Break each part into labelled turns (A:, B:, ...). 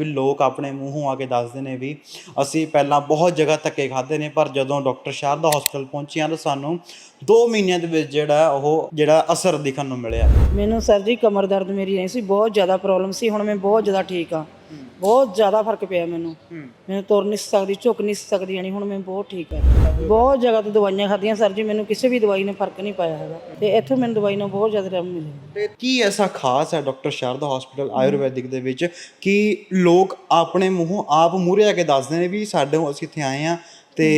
A: ਵੀ ਲੋਕ ਆਪਣੇ ਮੂੰਹੋਂ ਆ ਕੇ ਦੱਸਦੇ ਨੇ ਵੀ ਅਸੀਂ ਪਹਿਲਾਂ ਬਹੁਤ ਜਗ੍ਹਾ ਧੱਕੇ ਖਾਦੇ ਨੇ, ਪਰ ਜਦੋਂ ਡਾਕਟਰ ਸ਼ਾਰਦਾ ਹਸਪੀਟਲ ਪਹੁੰਚਿਆ ਤਾਂ ਸਾਨੂੰ 2 ਮਹੀਨਿਆਂ ਦੇ ਵਿੱਚ ਜਿਹੜਾ ਉਹ ਜਿਹੜਾ ਅਸਰ ਦਿਖਣ ਨੂੰ ਮਿਲਿਆ।
B: ਮੈਨੂੰ ਸਰ ਜੀ ਕਮਰ ਦਰਦ ਮੇਰੀ ਨਹੀਂ ਸੀ, ਬਹੁਤ ਜ਼ਿਆਦਾ ਪ੍ਰੋਬਲਮ ਸੀ, ਹੁਣ ਮੈਂ ਬਹੁਤ ਜ਼ਿਆਦਾ ਠੀਕ ਆ ਬਹੁਤ ਜ਼ਿਆਦਾ ਫ਼ਰਕ ਪਿਆ ਮੈਨੂੰ। ਮੈਂ ਤੁਰ ਨਹੀਂ ਸਕਦੀ ਝੁਕ ਨਹੀਂ ਸਕਦੀ ਯਾਨੀ ਹੁਣ ਮੈਂ ਬਹੁਤ ਠੀਕ ਆ। ਬਹੁਤ ਜਗ੍ਹਾ ਤੋਂ ਦਵਾਈਆਂ ਖਾਧੀਆਂ ਸਰ ਜੀ ਮੈਨੂੰ ਕਿਸੇ ਵੀ ਦਵਾਈ ਨੇ ਫ਼ਰਕ ਨਹੀਂ ਪਾਇਆ ਹੈਗਾ। ਤੇ ਇੱਥੋਂ ਮੈਨੂੰ ਦਵਾਈ ਨਾਲ ਬਹੁਤ ਜ਼ਿਆਦਾ ਆਰਾਮ ਮਿਲਿਆ
A: ਤੇ ਕੀ ਐਸਾ ਖਾਸ ਹੈ ਡਾਕਟਰ ਸ਼ਾਰਦਾ ਹਸਪੀਟਲ ਆਯੁਰਵੈਦਿਕ ਦੇ ਵਿੱਚ ਕਿ ਲੋਕ ਆਪਣੇ ਮੂੰਹੋਂ ਆਪ ਮੂਹਰੇ ਆ ਕੇ ਦੱਸਦੇ ਨੇ ਵੀ ਸਾਡੇ ਅਸੀਂ ਇੱਥੇ ਆਏ ਆ ਤੇ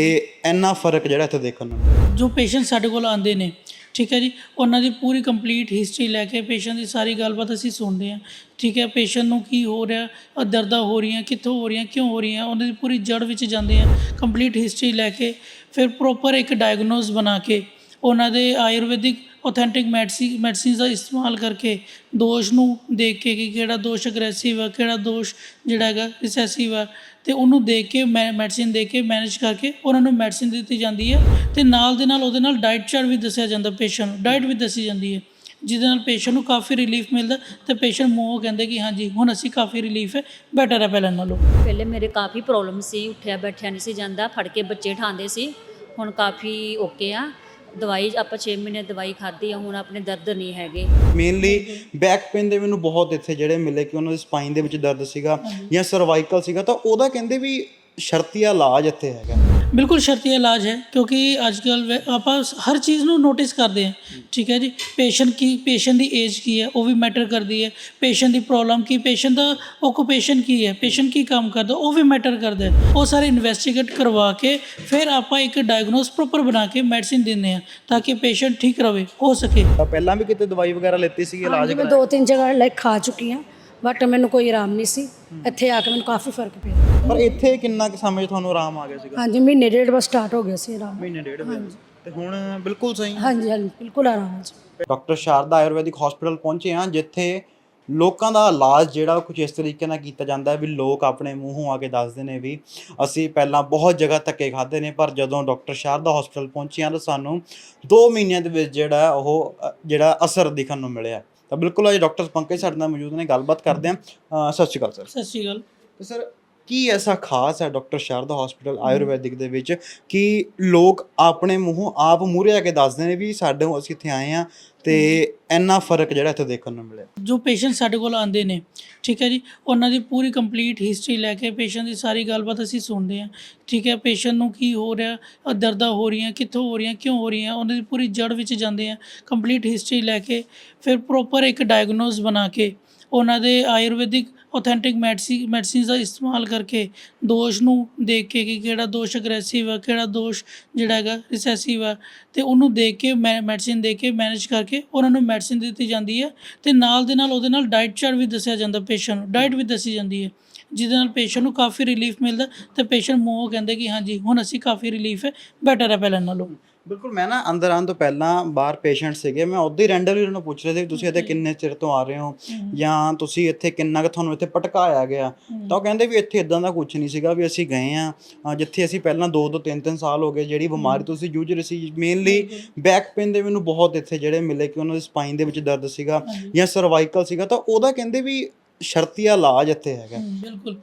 A: ਇੰਨਾ ਫ਼ਰਕ ਜਿਹੜਾ ਇੱਥੇ ਦੇਖਣ ਨੂੰ
C: ਜੋ ਪੇਸ਼ੈਂਟ ਸਾਡੇ ਕੋਲ ਆਉਂਦੇ ਨੇ, ਠੀਕ ਹੈ ਜੀ? ਉਹਨਾਂ ਦੀ ਪੂਰੀ ਕੰਪਲੀਟ ਹਿਸਟਰੀ ਲੈ ਕੇ ਪੇਸ਼ੈਂਟ ਦੀ ਸਾਰੀ ਗੱਲਬਾਤ ਅਸੀਂ ਸੁਣਦੇ ਹਾਂ। ਠੀਕ ਹੈ ਪੇਸ਼ੈਂਟ ਨੂੰ ਕੀ ਹੋ ਰਿਹਾ ਦਰਦਾਂ ਹੋ ਰਹੀਆਂ, ਕਿੱਥੋਂ ਹੋ ਰਹੀਆਂ, ਕਿਉਂ ਹੋ ਰਹੀਆਂ, ਉਹਨਾਂ ਦੀ ਪੂਰੀ ਜੜ ਵਿੱਚ ਜਾਂਦੇ ਹਾਂ ਕੰਪਲੀਟ ਹਿਸਟਰੀ ਲੈ ਕੇ, ਫਿਰ ਪ੍ਰੋਪਰ ਇੱਕ ਡਾਇਗਨੋਸ ਬਣਾ ਕੇ, ਉਹਨਾਂ ਦੇ ਆਯੁਰਵੈਦਿਕ ਆਥੈਂਟਿਕ ਮੈਡੀਸੀ ਮੈਡੀਸਿਨਸ ਦਾ ਇਸਤੇਮਾਲ ਕਰਕੇ ਦੋਸ਼ ਨੂੰ ਦੇਖ ਕੇ ਕਿ ਕਿਹੜਾ ਦੋਸ਼ ਅਗਰੈਸਿਵ ਹੈ ਕਿਹੜਾ ਦੋਸ਼ ਜਿਹੜਾ ਹੈਗਾ ਰਿਸੈਸਿਵ ਹੈ ਤੇ ਉਹਨੂੰ ਦੇ ਕੇ ਮੈਡੀਸਿਨ ਦੇ ਕੇ ਮੈਨੇਜ ਕਰਕੇ ਉਹਨਾਂ ਨੂੰ ਮੈਡੀਸਿਨ ਦਿੱਤੀ ਜਾਂਦੀ ਹੈ ਤੇ ਨਾਲ ਦੇ ਨਾਲ ਉਹਦੇ ਨਾਲ ਡਾਈਟ ਚਾਰਟ ਵੀ ਦੱਸਿਆ ਜਾਂਦਾ ਪੇਸ਼ੈਂਟ ਨੂੰ ਡਾਈਟ ਵੀ ਦੱਸੀ ਜਾਂਦੀ ਹੈ, ਜਿਹਦੇ ਨਾਲ ਪੇਸ਼ੈਂਟ ਨੂੰ ਕਾਫੀ ਰਿਲੀਫ ਮਿਲਦਾ ਤੇ ਪੇਸ਼ੈਂਟ ਮੂੰਹ ਕਹਿੰਦੇ ਕਿ ਹਾਂਜੀ ਹੁਣ ਅਸੀਂ ਕਾਫੀ ਰਿਲੀਫ ਹੈ ਬੈਟਰ ਹੈ ਪਹਿਲਾਂ ਨਾਲੋਂ।
D: ਪਹਿਲੇ ਮੇਰੇ ਕਾਫੀ ਪ੍ਰੋਬਲਮ ਸੀ, ਉੱਠਿਆ ਬੈਠਿਆ ਨਹੀਂ ਸੀ ਜਾਂਦਾ, ਫੜ ਕੇ ਬੱਚੇ ਠਾਉਂਦੇ ਸੀ, ਹੁਣ ਕਾਫੀ ਓਕੇ ਆ। ਦਵਾਈ ਆਪਾਂ 6 ਮਹੀਨੇ ਦਵਾਈ ਖਾਧੀ ਆ, ਹੁਣ ਆਪਣੇ ਦਰਦ ਨਹੀਂ ਹੈਗੇ।
A: ਮੇਨਲੀ ਬੈਕ ਪੇਨ ਦੇ ਮੈਨੂੰ ਬਹੁਤ ਇੱਥੇ ਜਿਹੜੇ ਮਿਲੇ ਕਿ ਉਹਨਾਂ ਦੇ ਸਪਾਈਨ ਦੇ ਵਿੱਚ ਦਰਦ ਸੀਗਾ ਜਾਂ ਸਰਵਾਈਕਲ ਸੀਗਾ, ਤਾਂ ਉਹਦਾ ਕਹਿੰਦੇ ਵੀ ਸ਼ਰਤੀਆ ਇਲਾਜ ਇੱਥੇ ਹੈਗਾ।
C: ਬਿਲਕੁਲ ਸ਼ਰਤੀ ਇਲਾਜ ਹੈ ਕਿਉਂਕਿ ਅੱਜ ਕੱਲ ਆਪਾਂ ਹਰ ਚੀਜ਼ ਨੂੰ ਨੋਟਿਸ ਕਰਦੇ ਹਾਂ। ਠੀਕ ਹੈ ਜੀ? ਪੇਸ਼ੈਂਟ ਕੀ ਪੇਸ਼ੈਂਟ ਦੀ ਏਜ ਕੀ ਹੈ ਉਹ ਵੀ ਮੈਟਰ ਕਰਦੀ ਹੈ। ਪੇਸ਼ੈਂਟ ਦੀ ਪ੍ਰੋਬਲਮ ਕੀ ਪੇਸ਼ੈਂਟ ਦਾ ਓਕੂਪੇਸ਼ਨ ਕੀ ਹੈ ਪੇਸ਼ੈਂਟ ਕੀ ਕੰਮ ਕਰਦਾ ਉਹ ਵੀ ਮੈਟਰ ਕਰਦਾ ਉਹ ਸਾਰੇ ਇਨਵੈਸਟੀਗੇਟ ਕਰਵਾ ਕੇ ਫਿਰ ਆਪਾਂ ਇੱਕ ਡਾਇਗਨੋਸ ਪ੍ਰੋਪਰ ਬਣਾ ਕੇ ਮੈਡੀਸਿਨ ਦਿੰਦੇ ਹਾਂ ਤਾਂ ਕਿ ਪੇਸ਼ੈਂਟ ਠੀਕ ਰਵੇ ਹੋ ਸਕੇ।
A: ਪਹਿਲਾਂ ਵੀ ਕਿਤੇ ਦਵਾਈ ਵਗੈਰਾ ਲੈਤੀ ਸੀ ਇਲਾਜ
E: ਮੈਂ ਦੋ ਤਿੰਨ ਜਗ੍ਹਾ ਲੈ ਖਾ ਚੁੱਕੀ ਹਾਂ ਬਟ ਮੈਨੂੰ ਕੋਈ ਆਰਾਮ ਨਹੀਂ ਸੀ। ਇੱਥੇ ਆ ਕੇ ਮੈਨੂੰ ਕਾਫੀ ਫ਼ਰਕ ਪਿਆ।
A: ਪਰ ਇੱਥੇ ਕਿੰਨਾ ਕੁ ਸਮੇਂ 'ਚ ਤੁਹਾਨੂੰ ਆਰਾਮ ਆ ਗਿਆ ਸੀਗਾ?
E: ਹਾਂਜੀ ਮਹੀਨੇ ਡੇਢ ਬਾਅਦ ਸਟਾਰਟ ਹੋ ਗਿਆ ਸੀ ਆਰਾਮ।
A: ਮਹੀਨੇ ਡੇਢ ਵਿੱਚ ਤੇ ਹੁਣ ਬਿਲਕੁਲ ਸਹੀ?
E: ਹਾਂਜੀ ਹਾਂਜੀ ਬਿਲਕੁਲ ਆਰਾਮ ਹੈ ਜੀ।
A: ਡਾਕਟਰ ਸ਼ਾਰਦਾ ਆਯੁਰਵੈਦਿਕ ਹਸਪੀਟਲ ਪਹੁੰਚੇ ਹਾਂ ਜਿੱਥੇ ਲੋਕਾਂ ਦਾ ਇਲਾਜ ਜਿਹੜਾ ਉਹ ਕੁਝ ਇਸ ਤਰੀਕੇ ਨਾਲ ਕੀਤਾ ਜਾਂਦਾ ਹੈ ਵੀ ਲੋਕ ਆਪਣੇ ਮੂੰਹੋਂ ਆ ਕੇ ਦੱਸਦੇ ਨੇ ਵੀ ਅਸੀਂ ਪਹਿਲਾਂ ਬਹੁਤ ਜਗ੍ਹਾ ਧੱਕੇ ਖਾਦੇ ਨੇ ਪਰ ਜਦੋਂ ਡਾਕਟਰ ਸ਼ਾਰਦਾ ਹਸਪੀਟਲ ਪਹੁੰਚੇ ਹਾਂ ਤਾਂ ਸਾਨੂੰ 2 ਮਹੀਨਿਆਂ ਦੇ ਵਿੱਚ ਜਿਹੜਾ ਉਹ ਅ, ਜਿਹੜਾ ਅਸਰ ਦਿਖਣ ਨੂੰ ਮਿਲਿਆ ਤਾਂ ਬਿਲਕੁਲ ਅੱਜ ਡਾਕਟਰ ਪੰਕਜ ਸਾਡੇ ਨਾਲ ਮੌਜੂਦ ਨੇ ਗੱਲਬਾਤ ਕਰਦੇ ਹਾਂ। ਅ, ਸਤਿ ਸ਼੍ਰੀ ਅਕਾਲ ਸਰ।
C: ਸਤਿ ਸ਼੍ਰੀ ਅਕਾਲ।
A: ਤੇ ਸਰ ਕੀ ਐਸਾ ਖਾਸ ਹੈ ਡਾਕਟਰ ਸ਼ਾਰਦਾ ਹਸਪੀਟਲ ਆਯੁਰਵੈਦਿਕ ਦੇ ਵਿੱਚ ਕਿ ਲੋਕ ਆਪਣੇ ਮੂੰਹੋਂ ਆਪ ਮੂਹਰੇ ਆ ਕੇ ਦੱਸਦੇ ਨੇ ਵੀ ਸਾਡੇ ਅਸੀਂ ਇੱਥੇ ਆਏ ਆ ਤੇ ਇੰਨਾ ਫ਼ਰਕ ਜਿਹੜਾ ਇੱਥੇ ਦੇਖਣ ਨੂੰ ਮਿਲਿਆ?
C: ਜੋ ਪੇਸ਼ੈਂਟ ਸਾਡੇ ਕੋਲ ਆਉਂਦੇ ਨੇ ਠੀਕ ਹੈ ਜੀ? ਉਹਨਾਂ ਦੀ ਪੂਰੀ ਕੰਪਲੀਟ ਹਿਸਟਰੀ ਲੈ ਕੇ ਪੇਸ਼ੈਂਟ ਦੀ ਸਾਰੀ ਗੱਲਬਾਤ ਅਸੀਂ ਸੁਣਦੇ ਹਾਂ। ਠੀਕ ਹੈ ਪੇਸ਼ੈਂਟ ਨੂੰ ਕੀ ਹੋ ਰਿਹਾ ਦਰਦਾਂ ਹੋ ਰਹੀਆਂ ਕਿੱਥੋਂ ਹੋ ਰਹੀਆਂ ਕਿਉਂ ਹੋ ਰਹੀਆਂ ਉਹਨਾਂ ਦੀ ਪੂਰੀ ਜੜ ਵਿੱਚ ਜਾਂਦੇ ਹਾਂ ਕੰਪਲੀਟ ਹਿਸਟਰੀ ਲੈ ਕੇ ਫਿਰ ਪ੍ਰੋਪਰ ਇੱਕ ਡਾਇਗਨੋਸ ਬਣਾ ਕੇ ਉਹਨਾਂ ਦੇ ਆਯੁਰਵੈਦਿਕ ਆਥੈਂਟਿਕ ਮੈਡੀਸੀ ਮੈਡੀਸਿਨਸ ਦਾ ਇਸਤੇਮਾਲ ਕਰਕੇ ਦੋਸ਼ ਨੂੰ ਦੇਖ ਕੇ ਕਿ ਕਿਹੜਾ ਦੋਸ਼ ਅਗਰੈਸਿਵ ਆ, ਕਿਹੜਾ ਦੋਸ਼ ਜਿਹੜਾ ਹੈਗਾ ਰਿਸੈਸਿਵ ਆ, ਤੇ ਉਹਨੂੰ ਦੇਖ ਕੇ ਮੈਡੀਸਿਨ ਦੇ ਕੇ ਮੈਨੇਜ ਕਰਕੇ ਉਹਨਾਂ ਨੂੰ ਮੈਡੀਸਿਨ ਦਿੱਤੀ ਜਾਂਦੀ ਹੈ ਤੇ ਨਾਲ ਦੇ ਨਾਲ ਉਹਦੇ ਨਾਲ ਡਾਈਟ ਚਾਰਟ ਵੀ ਦੱਸਿਆ ਜਾਂਦਾ ਪੇਸ਼ੈਂਟ ਨੂੰ ਡਾਈਟ ਵੀ ਦੱਸੀ ਜਾਂਦੀ ਹੈ, ਜਿਹਦੇ ਨਾਲ ਪੇਸ਼ੈਂਟ ਨੂੰ ਕਾਫੀ ਰਿਲੀਫ ਮਿਲਦਾ ਤੇ ਪੇਸ਼ੈਂਟ ਮੂੰਹੋਂ ਕਹਿੰਦੇ ਕਿ ਹਾਂਜੀ, ਹੁਣ ਅਸੀਂ ਕਾਫੀ ਰਿਲੀਫ ਹੈ ਬੈਟਰ ਹੈ ਪਹਿਲਾਂ ਨਾਲੋਂ।
A: ਬਿਲਕੁਲ ਮੈਂ ਨਾ ਅੰਦਰ ਆਉਣ ਤੋਂ ਪਹਿਲਾਂ ਬਾਹਰ ਪੇਸ਼ੈਂਟ ਸੀਗੇ ਮੈਂ ਉਦੋਂ ਹੀ ਰੈਂਡਮਲੀ ਉਹਨਾਂ ਨੂੰ ਪੁੱਛ ਰਿਹਾ ਸੀ ਤੁਸੀਂ ਇੱਥੇ ਕਿੰਨੇ ਚਿਰ ਤੋਂ ਆ ਰਹੇ ਹੋ? ਜਾਂ ਤੁਸੀਂ ਇੱਥੇ ਕਿੰਨਾ ਕੁ ਤੁਹਾਨੂੰ ਇੱਥੇ ਭਟਕਾਇਆ ਗਿਆ? ਤਾਂ ਉਹ ਕਹਿੰਦੇ ਵੀ ਇੱਥੇ ਇਦਾਂ ਦਾ ਕੁਝ ਨਹੀਂ ਸੀਗਾ ਵੀ ਅਸੀਂ ਗਏ ਆ ਜਿੱਥੇ ਅਸੀਂ ਪਹਿਲਾਂ 2 ਤੋਂ 3-3 ਸਾਲ ਹੋ ਗਏ ਜਿਹੜੀ ਬਿਮਾਰੀ ਤੁਸੀਂ ਜੂਝ ਰਹੇ ਸੀ ਮੇਨਲੀ ਬੈਕ ਪੇਨ ਦੇ ਮੈਨੂੰ ਬਹੁਤ ਇੱਥੇ ਜਿਹੜੇ ਮਿਲੇ ਕਿ ਉਹਨਾਂ ਦੇ ਸਪਾਈਨ ਦੇ ਵਿੱਚ ਦਰਦ ਸੀਗਾ ਜਾਂ ਸਰਵਾਈਕਲ ਸੀਗਾ ਤਾਂ ਉਹਦਾ ਕਹਿੰਦੇ ਵੀ ਸ਼ਰਤੀਆ ਇਲਾਜ ਇੱਥੇ ਹੈਗਾ।
C: ਬਿਲਕੁਲ।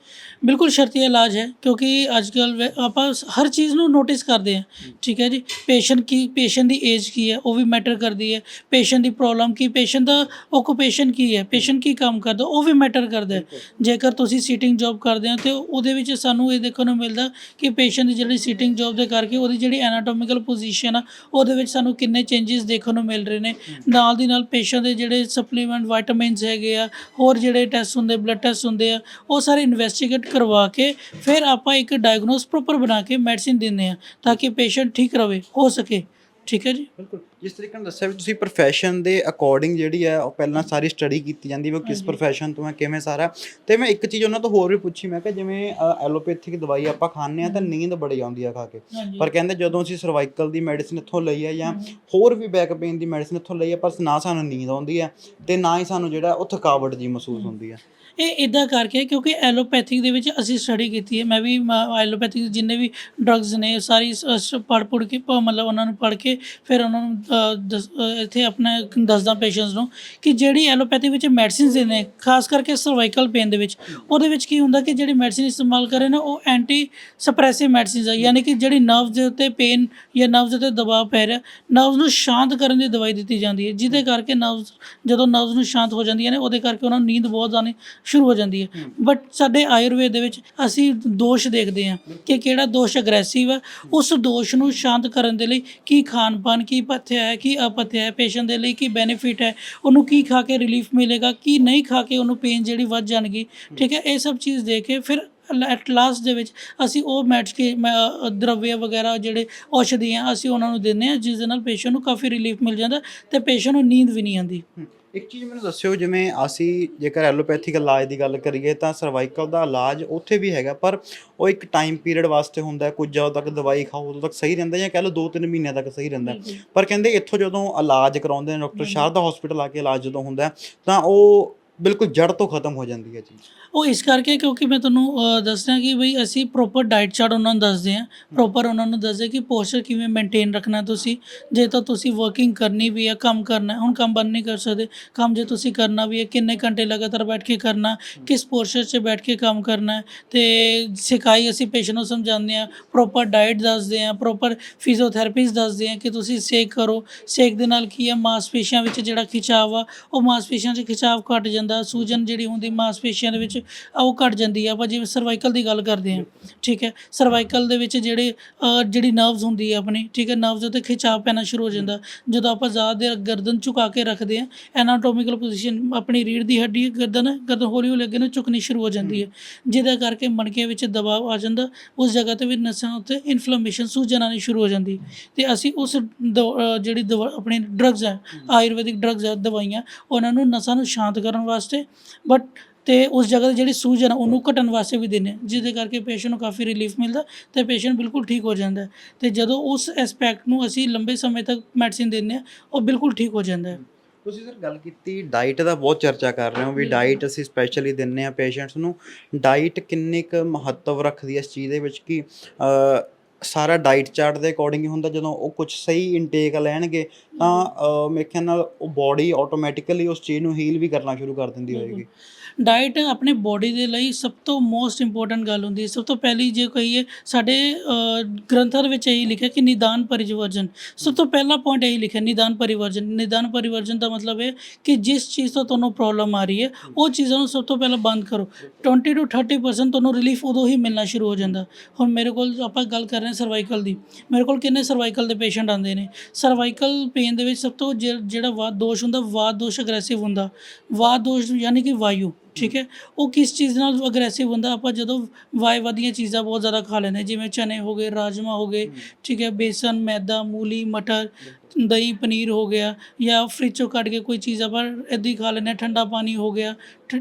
C: ਬਿਲਕੁਲ ਸ਼ਰਤੀ ਇਲਾਜ ਹੈ ਕਿਉਂਕਿ ਅੱਜ ਕੱਲ ਆਪਾਂ ਹਰ ਚੀਜ਼ ਨੂੰ ਨੋਟਿਸ ਕਰਦੇ ਹਾਂ। ਠੀਕ ਹੈ ਜੀ? ਪੇਸ਼ੈਂਟ ਕੀ ਪੇਸ਼ੈਂਟ ਦੀ ਏਜ ਕੀ ਹੈ ਉਹ ਵੀ ਮੈਟਰ ਕਰਦੀ ਹੈ। ਪੇਸ਼ੈਂਟ ਦੀ ਪ੍ਰੋਬਲਮ ਕੀ ਪੇਸ਼ੈਂਟ ਦਾ ਓਕੂਪੇਸ਼ਨ ਕੀ ਹੈ ਪੇਸ਼ੈਂਟ ਕੀ ਕੰਮ ਕਰਦਾ ਉਹ ਵੀ ਮੈਟਰ ਕਰਦਾ ਹੈ। ਜੇਕਰ ਤੁਸੀਂ ਸੀਟਿੰਗ ਜੌਬ ਕਰਦੇ ਹੋ ਤੇ ਉਹਦੇ ਵਿੱਚ ਸਾਨੂੰ ਇਹ ਦੇਖਣ ਨੂੰ ਮਿਲਦਾ ਕਿ ਪੇਸ਼ੈਂਟ ਦੀ ਜਿਹੜੀ ਸੀਟਿੰਗ ਜੌਬ ਦੇ ਕਰਕੇ ਉਹਦੀ ਜਿਹੜੀ ਐਨਾਟੋਮਿਕਲ ਪੋਜੀਸ਼ਨ ਆ ਉਹਦੇ ਵਿੱਚ ਸਾਨੂੰ ਕਿੰਨੇ ਚੇਂਜਸ ਦੇਖਣ ਨੂੰ ਮਿਲ ਰਹੇ ਨੇ। ਨਾਲ ਦੀ ਨਾਲ ਪੇਸ਼ੈਂਟ ਦੇ ਜਿਹੜੇ ਸਪਲੀਮੈਂਟ ਵਿਟਾਮਿਨਸ ਹੈਗੇ ਆ ਹੋਰ ਜਿਹੜੇ ਟੈਸਟ ਟੈਸਟ ਹੁੰਦੇ ਬਲੱਡ ਟੈਸਟ ਹੁੰਦੇ ਆ, ਉਹ ਸਾਰੇ ਇਨਵੈਸਟੀਗੇਟ ਕਰਵਾ ਕੇ ਫਿਰ ਆਪਾਂ ਇੱਕ ਡਾਇਗਨੋਸ ਪ੍ਰੋਪਰ ਬਣਾ ਕੇ ਮੈਡੀਸਿਨ ਦਿੰਦੇ ਆ, ਤਾਂ ਕਿ ਪੇਸ਼ੈਂਟ ਠੀਕ ਰਵੇ ਹੋ ਸਕੇ। ਠੀਕ ਹੈ ਜੀ।
A: ਬਿਲਕੁਲ। ਜਿਸ ਤਰੀਕੇ ਨਾਲ ਦੱਸਿਆ ਵੀ ਤੁਸੀਂ profession ਦੇ ਅਕੋਰਡਿੰਗ ਜਿਹੜੀ ਹੈ ਉਹ ਪਹਿਲਾਂ ਸਾਰੀ ਸਟੱਡੀ ਕੀਤੀ ਜਾਂਦੀ ਵੀ ਉਹ ਕਿਸ profession ਤੋਂ ਹੈ ਕਿਵੇਂ ਸਾਰਾ। ਤੇ ਮੈਂ ਇੱਕ ਚੀਜ਼ ਉਹਨਾਂ ਤੋਂ ਹੋਰ ਵੀ ਪੁੱਛੀ ਮੈਂ ਕਿ ਜਿਵੇਂ ਐਲੋਪੈਥਿਕ ਦਵਾਈ ਆਪਾਂ ਖਾਂਦੇ ਆ ਤਾਂ ਨੀਂਦ ਬੜੀ ਆਉਂਦੀ ਆ ਖਾ ਕੇ। ਪਰ ਕਹਿੰਦੇ ਜਦੋਂ ਅਸੀਂ ਸਰਵਾਈਕਲ ਦੀ ਮੈਡੀਸਿਨ ਇੱਥੋਂ ਲਈ ਆ ਜਾਂ ਹੋਰ ਵੀ ਬੈਕ ਪੇਨ ਦੀ ਮੈਡੀਸਿਨ ਇੱਥੋਂ ਲਈ ਆ ਪਰ ਨਾ ਸਾਨੂੰ ਨੀਂਦ ਆਉਂਦੀ ਆ ਤੇ ਨਾ ਹੀ ਸਾਨੂੰ ਜਿਹੜਾ ਉਹ ਥਕਾਵਟ ਜੀ ਮਹਿਸੂਸ ਹੁੰਦੀ ਆ।
C: ਇਹ ਇਦਾਂ ਕਰਕੇ ਕਿਉਂਕਿ ਐਲੋਪੈਥਿਕ ਦੇ ਵਿੱਚ ਅਸੀਂ ਸਟੱਡੀ ਕੀਤੀ ਹੈ। ਮੈਂ ਵੀ ਐਲੋਪੈਥਿਕ ਦੇ ਜਿੰਨੇ ਵੀ ਡਰੱਗਸ ਨੇ ਸਾਰੀ ਪੜ੍ਹ ਪੁੜ ਕੇ ਪ- ਮਤਲਬ ਉਹਨਾਂ ਨੂੰ ਪੜ੍ਹ ਕੇ ਫਿਰ ਉਹਨਾਂ ਨੂੰ ਅ, ਇੱਥੇ ਆਪਣਾ ਦੱਸਦਾ ਪੇਸ਼ੈਂਟਸ ਨੂੰ ਕਿ ਜਿਹੜੀ ਐਲੋਪੈਥੀ ਵਿੱਚ ਮੈਡੀਸਿਨਸ ਨੇ ਖਾਸ ਕਰਕੇ ਸਰਵਾਈਕਲ ਪੇਨ ਦੇ ਵਿੱਚ ਉਹਦੇ ਵਿੱਚ ਕੀ ਹੁੰਦਾ ਕਿ ਜਿਹੜੀ ਮੈਡੀਸਿਨ ਇਸਤੇਮਾਲ ਕਰੇ ਨਾ ਉਹ ਐਂਟੀ ਸਪਰੈਸਿਵ ਮੈਡੀਸਿਨਸ ਆ। ਯਾਨੀ ਕਿ ਜਿਹੜੀ ਨਰਵਸ ਦੇ ਉੱਤੇ ਪੇਨ ਜਾਂ ਨਰਵਸ ਦੇ ਉੱਤੇ ਦਬਾਅ ਪੈ ਰਿਹਾ ਨਰਵਸ ਨੂੰ ਸ਼ਾਂਤ ਕਰਨ ਦੀ ਦਵਾਈ ਦਿੱਤੀ ਜਾਂਦੀ ਹੈ। ਜਿਹਦੇ ਕਰਕੇ ਨਰਵਸ ਜਦੋਂ ਨਰਵਸ ਨੂੰ ਸ਼ਾਂਤ ਹੋ ਜਾਂਦੀਆਂ ਨੇ ਉਹਦੇ ਕਰਕੇ ਉਹਨਾਂ ਨੂੰ ਨੀਂਦ ਬਹੁਤ ਆਉਣੀ ਸ਼ੁਰੂ ਹੋ ਜਾਂਦੀ ਹੈ। ਬਟ ਸਾਡੇ ਆਯੁਰਵੇਦ ਦੇ ਵਿੱਚ ਅਸੀਂ ਦੋਸ਼ ਦੇਖਦੇ ਹਾਂ ਕਿ ਕਿਹੜਾ ਦੋਸ਼ ਅਗਰੈਸਿਵ ਹੈ। ਉਸ ਦੋਸ਼ ਨੂੰ ਸ਼ਾਂਤ ਕਰਨ ਦੇ ਲਈ ਕੀ ਖਾਣ ਪਾਨ ਕੀ ਪਥਿਆ ਹੈ ਕੀ ਅਪਥਿਆ ਹੈ ਪੇਸ਼ੈਂਟ ਦੇ ਲਈ ਕੀ ਬੈਨੀਫਿਟ ਹੈ ਉਹਨੂੰ ਕੀ ਖਾ ਕੇ ਰਿਲੀਫ ਮਿਲੇਗਾ ਕੀ ਨਹੀਂ ਖਾ ਕੇ ਉਹਨੂੰ ਪੇਨ ਜਿਹੜੀ ਵੱਧ ਜਾਣਗੀ। ਠੀਕ ਹੈ ਇਹ ਸਭ ਚੀਜ਼ ਦੇ ਕੇ ਫਿਰ ਐਟ ਲਾਸਟ ਦੇ ਵਿੱਚ ਅਸੀਂ ਉਹ ਮੈਚ ਕੇ ਦਰਵਿਆ ਵਗੈਰਾ ਜਿਹੜੇ ਔਸ਼ਧੀਆਂ ਅਸੀਂ ਉਹਨਾਂ ਨੂੰ ਦਿੰਦੇ ਹਾਂ ਜਿਸ ਦੇ ਨਾਲ ਪੇਸ਼ੈਂਟ ਨੂੰ ਕਾਫੀ ਰਿਲੀਫ ਮਿਲ ਜਾਂਦਾ ਤੇ ਪੇਸ਼ੈਂਟ ਨੂੰ ਨੀਂਦ ਵੀ ਨਹੀਂ ਆਉਂਦੀ।
A: ਇੱਕ ਚੀਜ਼ ਮੈਨੂੰ ਦੱਸਿਓ ਜਿਵੇਂ ਅਸੀਂ ਜੇਕਰ ਐਲੋਪੈਥਿਕ ਇਲਾਜ ਦੀ ਗੱਲ ਕਰੀਏ ਤਾਂ ਸਰਵਾਈਕਲ ਦਾ ਇਲਾਜ ਉੱਥੇ ਵੀ ਹੈਗਾ ਪਰ ਉਹ ਇੱਕ ਟਾਈਮ ਪੀਰੀਅਡ ਵਾਸਤੇ ਹੁੰਦਾ ਕੁਝ ਜਦੋਂ ਤੱਕ ਦਵਾਈ ਖਾਓ ਉਦੋਂ ਤੱਕ ਸਹੀ ਰਹਿੰਦਾ ਜਾਂ ਕਹਿ ਲਓ 2-3 ਮਹੀਨਿਆਂ ਤੱਕ ਸਹੀ ਰਹਿੰਦਾ। ਪਰ ਕਹਿੰਦੇ ਇੱਥੋਂ ਜਦੋਂ ਇਲਾਜ ਕਰਾਉਂਦੇ ਨੇ ਡਾਕਟਰ ਸ਼ਾਰਦਾ ਹਸਪੀਟਲ ਆ ਕੇ ਇਲਾਜ ਜਦੋਂ ਹੁੰਦਾ ਤਾਂ ਉਹ ਬਿਲਕੁਲ ਜੜ ਤੋਂ ਖਤਮ ਹੋ ਜਾਂਦੀ ਹੈ ਚੀਜ਼।
C: ਉਹ ਇਸ ਕਰਕੇ ਕਿਉਂਕਿ ਮੈਂ ਤੁਹਾਨੂੰ ਦੱਸ ਰਿਹਾ ਕਿ ਬਈ ਅਸੀਂ ਪ੍ਰੋਪਰ ਡਾਈਟ ਚਾਰਟ ਉਹਨਾਂ ਨੂੰ ਦੱਸਦੇ ਹਾਂ। ਪ੍ਰੋਪਰ ਉਹਨਾਂ ਨੂੰ ਦੱਸਦੇ ਕਿ ਪੋਸਚਰ ਕਿਵੇਂ ਮੇਨਟੇਨ ਰੱਖਣਾ ਤੁਸੀਂ। ਜੇ ਤਾਂ ਤੁਸੀਂ ਵਰਕਿੰਗ ਕਰਨੀ ਵੀ ਹੈ ਕੰਮ ਕਰਨਾ ਹੁਣ ਕੰਮ ਬੰਦ ਨਹੀਂ ਕਰ ਸਕਦੇ। ਕੰਮ ਜੇ ਤੁਸੀਂ ਕਰਨਾ ਵੀ ਹੈ ਕਿੰਨੇ ਘੰਟੇ ਲਗਾਤਾਰ ਬੈਠ ਕੇ ਕਰਨਾ ਕਿਸ ਪੋਸਚਰ 'ਚ ਬੈਠ ਕੇ ਕੰਮ ਕਰਨਾ ਤੇ ਸਿਖਾਈ ਅਸੀਂ ਪੇਸ਼ੈਂਟ ਨੂੰ ਸਮਝਾਉਂਦੇ ਹਾਂ ਪ੍ਰੋਪਰ ਡਾਈਟ ਦੱਸਦੇ ਹਾਂ ਪ੍ਰੋਪਰ ਫਿਜ਼ੀਓਥੈਰੇਪੀਸ ਦੱਸਦੇ ਹਾਂ ਕਿ ਤੁਸੀਂ ਸੇਕ ਕਰੋ। ਸੇਕ ਦੇ ਨਾਲ ਕੀ ਹੈ ਮਾਸਪੇਸ਼ੀਆਂ ਵਿੱਚ ਜਿਹੜਾ ਖਿਚਾਵ ਆ ਉਹ ਮਾਸਪੇਸ਼ੀਆਂ 'ਚ ਖਿਚਾਵ ਘਟ ਜਾਂਦਾ ਸੂਜਨ ਜਿਹੜੀ ਹੁੰਦੀ ਮਾਸਪੇਸ਼ੀਆਂ ਦੇ ਵਿੱਚ ਆ ਉਹ ਘਟ ਜਾਂਦੀ ਆ। ਆਪਾਂ ਜਿਵੇਂ ਸਰਵਾਈਕਲ ਦੀ ਗੱਲ ਕਰਦੇ ਹਾਂ ਠੀਕ ਹੈ? ਸਰਵਾਈਕਲ ਦੇ ਵਿੱਚ ਜਿਹੜੇ ਅ, ਜਿਹੜੀ ਨਰਵਸ ਹੁੰਦੀ ਹੈ ਆਪਣੀ ਠੀਕ ਹੈ? ਨਰਵਸ ਉੱਤੇ ਖਿਚਾਵ ਪੈਣਾ ਸ਼ੁਰੂ ਹੋ ਜਾਂਦਾ। ਜਦੋਂ ਆਪਾਂ ਜ਼ਿਆਦਾ ਦੇਰ ਗਰਦਨ ਝੁਕਾ ਕੇ ਰੱਖਦੇ ਹਾਂ ਐਨਾਟੋਮਿਕਲ ਪੋਜੀਸ਼ਨ ਆਪਣੀ ਰੀੜ ਦੀ ਹੱਡੀ ਗਰਦਨ ਹੈ, ਗਰਦਨ ਹੌਲੀ ਹੌਲੀ ਅੱਗੇ ਨੂੰ ਝੁਕਣੀ ਸ਼ੁਰੂ ਹੋ ਜਾਂਦੀ ਹੈ। ਜਿਹਦੇ ਕਰਕੇ ਮਣਕਿਆਂ ਵਿੱਚ ਦਬਾਅ ਆ ਜਾਂਦਾ। ਉਸ ਜਗ੍ਹਾ ਤੇ ਵੀ ਨਸਾਂ ਉੱਤੇ ਇਨਫਲੇਮੇਸ਼ਨ ਸੂਜਨ ਆਉਣੀ ਸ਼ੁਰੂ ਹੋ ਜਾਂਦੀ। ਤੇ ਅਸੀਂ ਉਸ ਦਵ- ਅ, ਜਿਹੜੀ ਦਵਾ ਆਪਣੀ ਡਰੱਗਸ ਹੈ ਆਯੁਰਵੈਦਿਕ ਡਰੱਗਸ ਹੈ ਦਵਾਈਆਂ ਉਹਨਾਂ ਨੂੰ ਨਸਾਂ ਨੂੰ ਸ਼ਾਂਤ ਕਰਨ ਵਾਸਤੇ ਬਟ ਤੇ ਉਸ ਜਗ੍ਹਾ ਤੇ ਜਿਹੜੀ ਸੂਜਨ ਆ ਉਹਨੂੰ ਘਟਣ ਵਾਸਤੇ ਵੀ ਦਿੰਦੇ ਹਾਂ ਜਿਹਦੇ ਕਰਕੇ ਪੇਸ਼ੈਂਟ ਨੂੰ ਕਾਫੀ ਰਿਲੀਫ ਮਿਲਦਾ ਤੇ ਪੇਸ਼ੈਂਟ ਬਿਲਕੁਲ ਠੀਕ ਹੋ ਜਾਂਦਾ ਹੈ। ਤੇ ਜਦੋਂ ਉਸ ਐਸਪੈਕਟ ਨੂੰ ਅਸੀਂ ਲੰਬੇ ਸਮੇਂ ਤੱਕ ਮੈਡੀਸਿਨ ਦਿੰਦੇ ਹਾਂ ਉਹ ਬਿਲਕੁਲ ਠੀਕ ਹੋ ਜਾਂਦਾ ਹੈ।
A: ਤੁਸੀਂ ਸਰ ਗੱਲ ਕੀਤੀ ਡਾਈਟ ਦਾ ਬਹੁਤ ਚਰਚਾ ਕਰ ਰਹੇ ਹੋ ਵੀ ਡਾਈਟ ਅਸੀਂ ਸਪੈਸ਼ਲੀ ਦਿੰਨੇ ਆ ਪੇਸ਼ੈਂਟਸ ਨੂੰ। ਡਾਈਟ ਕਿੰਨੀ ਕੁ ਮਹੱਤਵ ਰੱਖਦੀ ਹੈ ਇਸ ਚੀਜ਼ ਦੇ ਵਿੱਚ ਕਿ ਸਾਰਾ ਡਾਈਟ ਚਾਰਟ ਦੇ ਅਕੋਰਡਿੰਗ ਹੀ ਹੁੰਦਾ ਜਦੋਂ ਉਹ ਕੁਝ ਸਹੀ ਇਨਟੇਕ ਲੈਣਗੇ ਤਾਂ ਮੇਰੇ ਖਿਆਲ ਨਾਲ ਉਹ ਬਾਡੀ ਆਟੋਮੈਟਿਕਲੀ ਉਸ ਚੀਜ਼ ਨੂੰ ਹੀਲ ਵੀ ਕਰਨਾ ਸ਼ੁਰੂ ਕਰ ਦਿੰਦੀ ਹੋਏਗੀ।
C: ਡਾਈਟ ਆਪਣੇ ਬੋਡੀ ਦੇ ਲਈ ਸਭ ਤੋਂ ਮੋਸਟ ਇੰਪੋਰਟੈਂਟ ਗੱਲ ਹੁੰਦੀ ਹੈ। ਸਭ ਤੋਂ ਪਹਿਲੀ ਜੇ ਕਹੀਏ, ਸਾਡੇ ਗ੍ਰੰਥਾਂ ਵਿੱਚ ਇਹੀ ਲਿਖਿਆ ਕਿ ਨਿਦਾਨ ਪਰਿਵਰਜਨ। ਸਭ ਤੋਂ ਪਹਿਲਾ ਪੁਆਇੰਟ ਇਹੀ ਲਿਖਿਆ, ਨਿਦਾਨ ਪਰਿਵਰਜਨ। ਨਿਦਾਨ ਪਰਿਵਰਜਨ ਦਾ ਮਤਲਬ ਹੈ ਕਿ ਜਿਸ ਚੀਜ਼ ਤੋਂ ਤੁਹਾਨੂੰ ਪ੍ਰੋਬਲਮ ਆ ਰਹੀ ਹੈ, ਉਹ ਚੀਜ਼ਾਂ ਨੂੰ ਸਭ ਤੋਂ ਪਹਿਲਾਂ ਬੰਦ ਕਰੋ। 20 ਤੋਂ 30% ਤੁਹਾਨੂੰ ਰਿਲੀਫ ਉਦੋਂ ਹੀ ਮਿਲਣਾ ਸ਼ੁਰੂ ਹੋ ਜਾਂਦਾ। ਹੁਣ ਮੇਰੇ ਕੋਲ ਆਪਾਂ ਗੱਲ ਕਰ ਰਹੇ ਹਾਂ ਸਰਵਾਈਕਲ ਦੀ। ਮੇਰੇ ਕੋਲ ਕਿੰਨੇ ਸਰਵਾਈਕਲ ਦੇ ਪੇਸ਼ੈਂਟ ਆਉਂਦੇ ਨੇ? ਸਰਵਾਈਕਲ ਪੇਨ ਦੇ ਵਿੱਚ ਸਭ ਤੋਂ ਜਿ- ਜਿਹੜਾ ਵਾਤ ਦੋਸ਼ ਹੁੰਦਾ ਵਾਦ ਦੋਸ਼ ਅਗਰੈਸਿਵ ਹੁੰਦਾ। ਵਾਦ ਦੋਸ਼ ਯਾਨੀ ਕਿ ਵਾਯੂ। ਠੀਕ ਹੈ? ਉਹ ਕਿਸ ਚੀਜ਼ ਨਾਲ ਅਗਰੈਸਿਵ ਹੁੰਦਾ? ਆਪਾਂ ਜਦੋਂ ਵਾਈ ਦੀਆਂ ਚੀਜ਼ਾਂ ਬਹੁਤ ਜ਼ਿਆਦਾ ਖਾ ਲੈਂਦੇ ਹਾਂ, ਜਿਵੇਂ ਚਨੇ ਹੋ ਗਏ ਰਾਜਮਾ ਹੋ ਗਏ ਠੀਕ ਹੈ ਬੇਸਨ ਮੈਦਾ ਮੂਲੀ ਮਟਰ ਦਹੀਂ ਪਨੀਰ ਹੋ ਗਿਆ ਜਾਂ ਫਰਿੱਜ ਚੋਂ ਕੱਢ ਕੇ ਕੋਈ ਚੀਜ਼ ਆਪਾਂ ਇੱਦਾਂ ਹੀ ਖਾ ਲੈਂਦੇ ਹਾਂ ਠੰਡਾ ਪਾਣੀ ਹੋ ਗਿਆ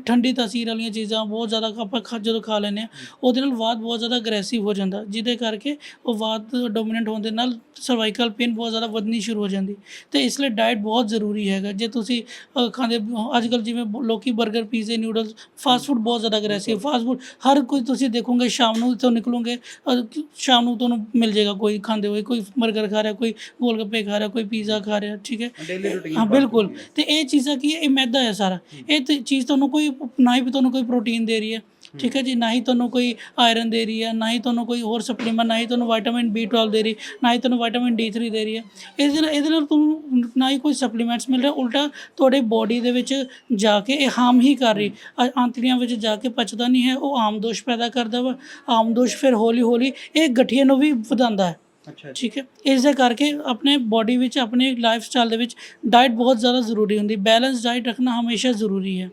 C: ਠੰਡੀ ਤਾਸੀਰ ਵਾਲੀਆਂ ਚੀਜ਼ਾਂ ਬਹੁਤ ਜ਼ਿਆਦਾ ਆਪਾਂ ਖਾ ਜਦੋਂ ਖਾ ਲੈਂਦੇ ਹਾਂ ਉਹਦੇ ਨਾਲ ਵਾਤ ਬਹੁਤ ਜ਼ਿਆਦਾ ਅਗਰੈਸਿਵ ਹੋ ਜਾਂਦਾ। ਜਿਹਦੇ ਕਰਕੇ ਉਹ ਵਾਤ ਡੋਮੀਨੈਂਟ ਹੋਣ ਦੇ ਨਾਲ ਸਰਵਾਈਕਲ ਪੇਨ ਬਹੁਤ ਜ਼ਿਆਦਾ ਵਧਣੀ ਸ਼ੁਰੂ ਹੋ ਜਾਂਦੀ। ਤੇ ਇਸ ਲਈ ਡਾਈਟ ਬਹੁਤ ਜ਼ਰੂਰੀ ਹੈਗਾ। ਜੇ ਤੁਸੀਂ ਖਾਂਦੇ ਅੱਜ ਕੱਲ ਜਿਵੇਂ ਲੋਕੀ 버ਗਰ ਪੀਜ਼ੇ ਨਿਊਡਲਸ ਫਾਸਟ ਫੂਡ ਬਹੁਤ ਜ਼ਿਆਦਾ ਅਗਰੈਸਿਵ ਫਾਸਟ ਫੂਡ ਹਰ ਕੋਈ ਤੁਸੀਂ ਦੇਖੋਗੇ ਸ਼ਾਮ ਨੂੰ ਇੱਥੋਂ ਨਿਕਲੋਗੇ ਸ਼ਾਮ ਨੂੰ ਤੁਹਾਨੂੰ ਮਿਲ ਜਾਏਗਾ ਕੋਈ ਖਾਂਦੇ ਹੋਏ ਕੋਈ 버ਗਰ ਖਾ ਰਿਹਾ ਕੋਈ ਗੋਲ ਗੱਪੇ ਖਾ ਰਿਹਾ ਕੋਈ ਪੀਜ਼ਾ ਖਾ ਰਿਹਾ ਠੀਕ ਹੈ? ਹਾਂ ਬਿਲਕੁਲ। ਤੇ ਇਹ ਚੀਜ਼ਾਂ ਕੀ ਹੈ ਇਹ ਮੈਦਾ ਹੈ ਸਾਰਾ। ਇਹ ਤੇ ਚੀਜ਼ ਤੁਹਾਨੂੰ ਕੋਈ ਨਾ ਹੀ ਤੁਹਾਨੂੰ ਕੋਈ ਪ੍ਰੋਟੀਨ ਦੇ ਰਹੀ ਹੈ। ਠੀਕ ਹੈ ਜੀ ਨਾ ਹੀ ਤੁਹਾਨੂੰ ਕੋਈ ਆਇਰਨ ਦੇ ਰਹੀ ਹੈ ਨਾ ਹੀ ਤੁਹਾਨੂੰ ਕੋਈ ਹੋਰ ਸਪਲੀਮੈਂਟ ਨਾ ਹੀ ਤੁਹਾਨੂੰ ਵਿਟਾਮਿਨ B12 ਦੇ ਰਹੀ ਨਾ ਹੀ ਤੁਹਾਨੂੰ ਵਿਟਾਮਿਨ D3 ਦੇ ਰਹੀ ਹੈ। ਇਹਦੇ ਨਾਲ ਇਹਦੇ ਨਾਲ ਤੁਹਾਨੂੰ ਨਾ ਹੀ ਕੋਈ ਸਪਲੀਮੈਂਟਸ ਮਿਲ ਰਿਹਾ ਉਲਟਾ ਤੁਹਾਡੇ ਬੋਡੀ ਦੇ ਵਿੱਚ ਜਾ ਕੇ ਇਹ ਹਾਰਮ ਹੀ ਕਰ ਰਹੀ। ਆਂਤੜੀਆਂ ਵਿੱਚ ਜਾ ਕੇ ਪਚਦਾ ਨਹੀਂ ਹੈ ਉਹ ਆਮਦੋਸ਼ ਪੈਦਾ ਕਰਦਾ ਵਾ ਆਮਦੋਸ਼ ਫਿਰ ਹੌਲੀ ਹੌਲੀ ਇਹ ਗਠੀਏ ਨੂੰ ਵੀ ਵਧਾਉਂਦਾ ਹੈ।
A: ਅੱਛਾ
C: ਠੀਕ ਹੈ ਇਸ ਦੇ ਕਰਕੇ ਆਪਣੇ ਬੋਡੀ ਵਿੱਚ ਆਪਣੇ ਲਾਈਫ ਸਟਾਈਲ ਦੇ ਵਿੱਚ ਡਾਈਟ ਬਹੁਤ ਜ਼ਿਆਦਾ ਜ਼ਰੂਰੀ ਹੁੰਦੀ ਬੈਲੈਂਸ ਡਾਈਟ ਰੱਖਣਾ ਹਮੇਸ਼ਾ ਜ਼ਰੂਰੀ ਹੈ।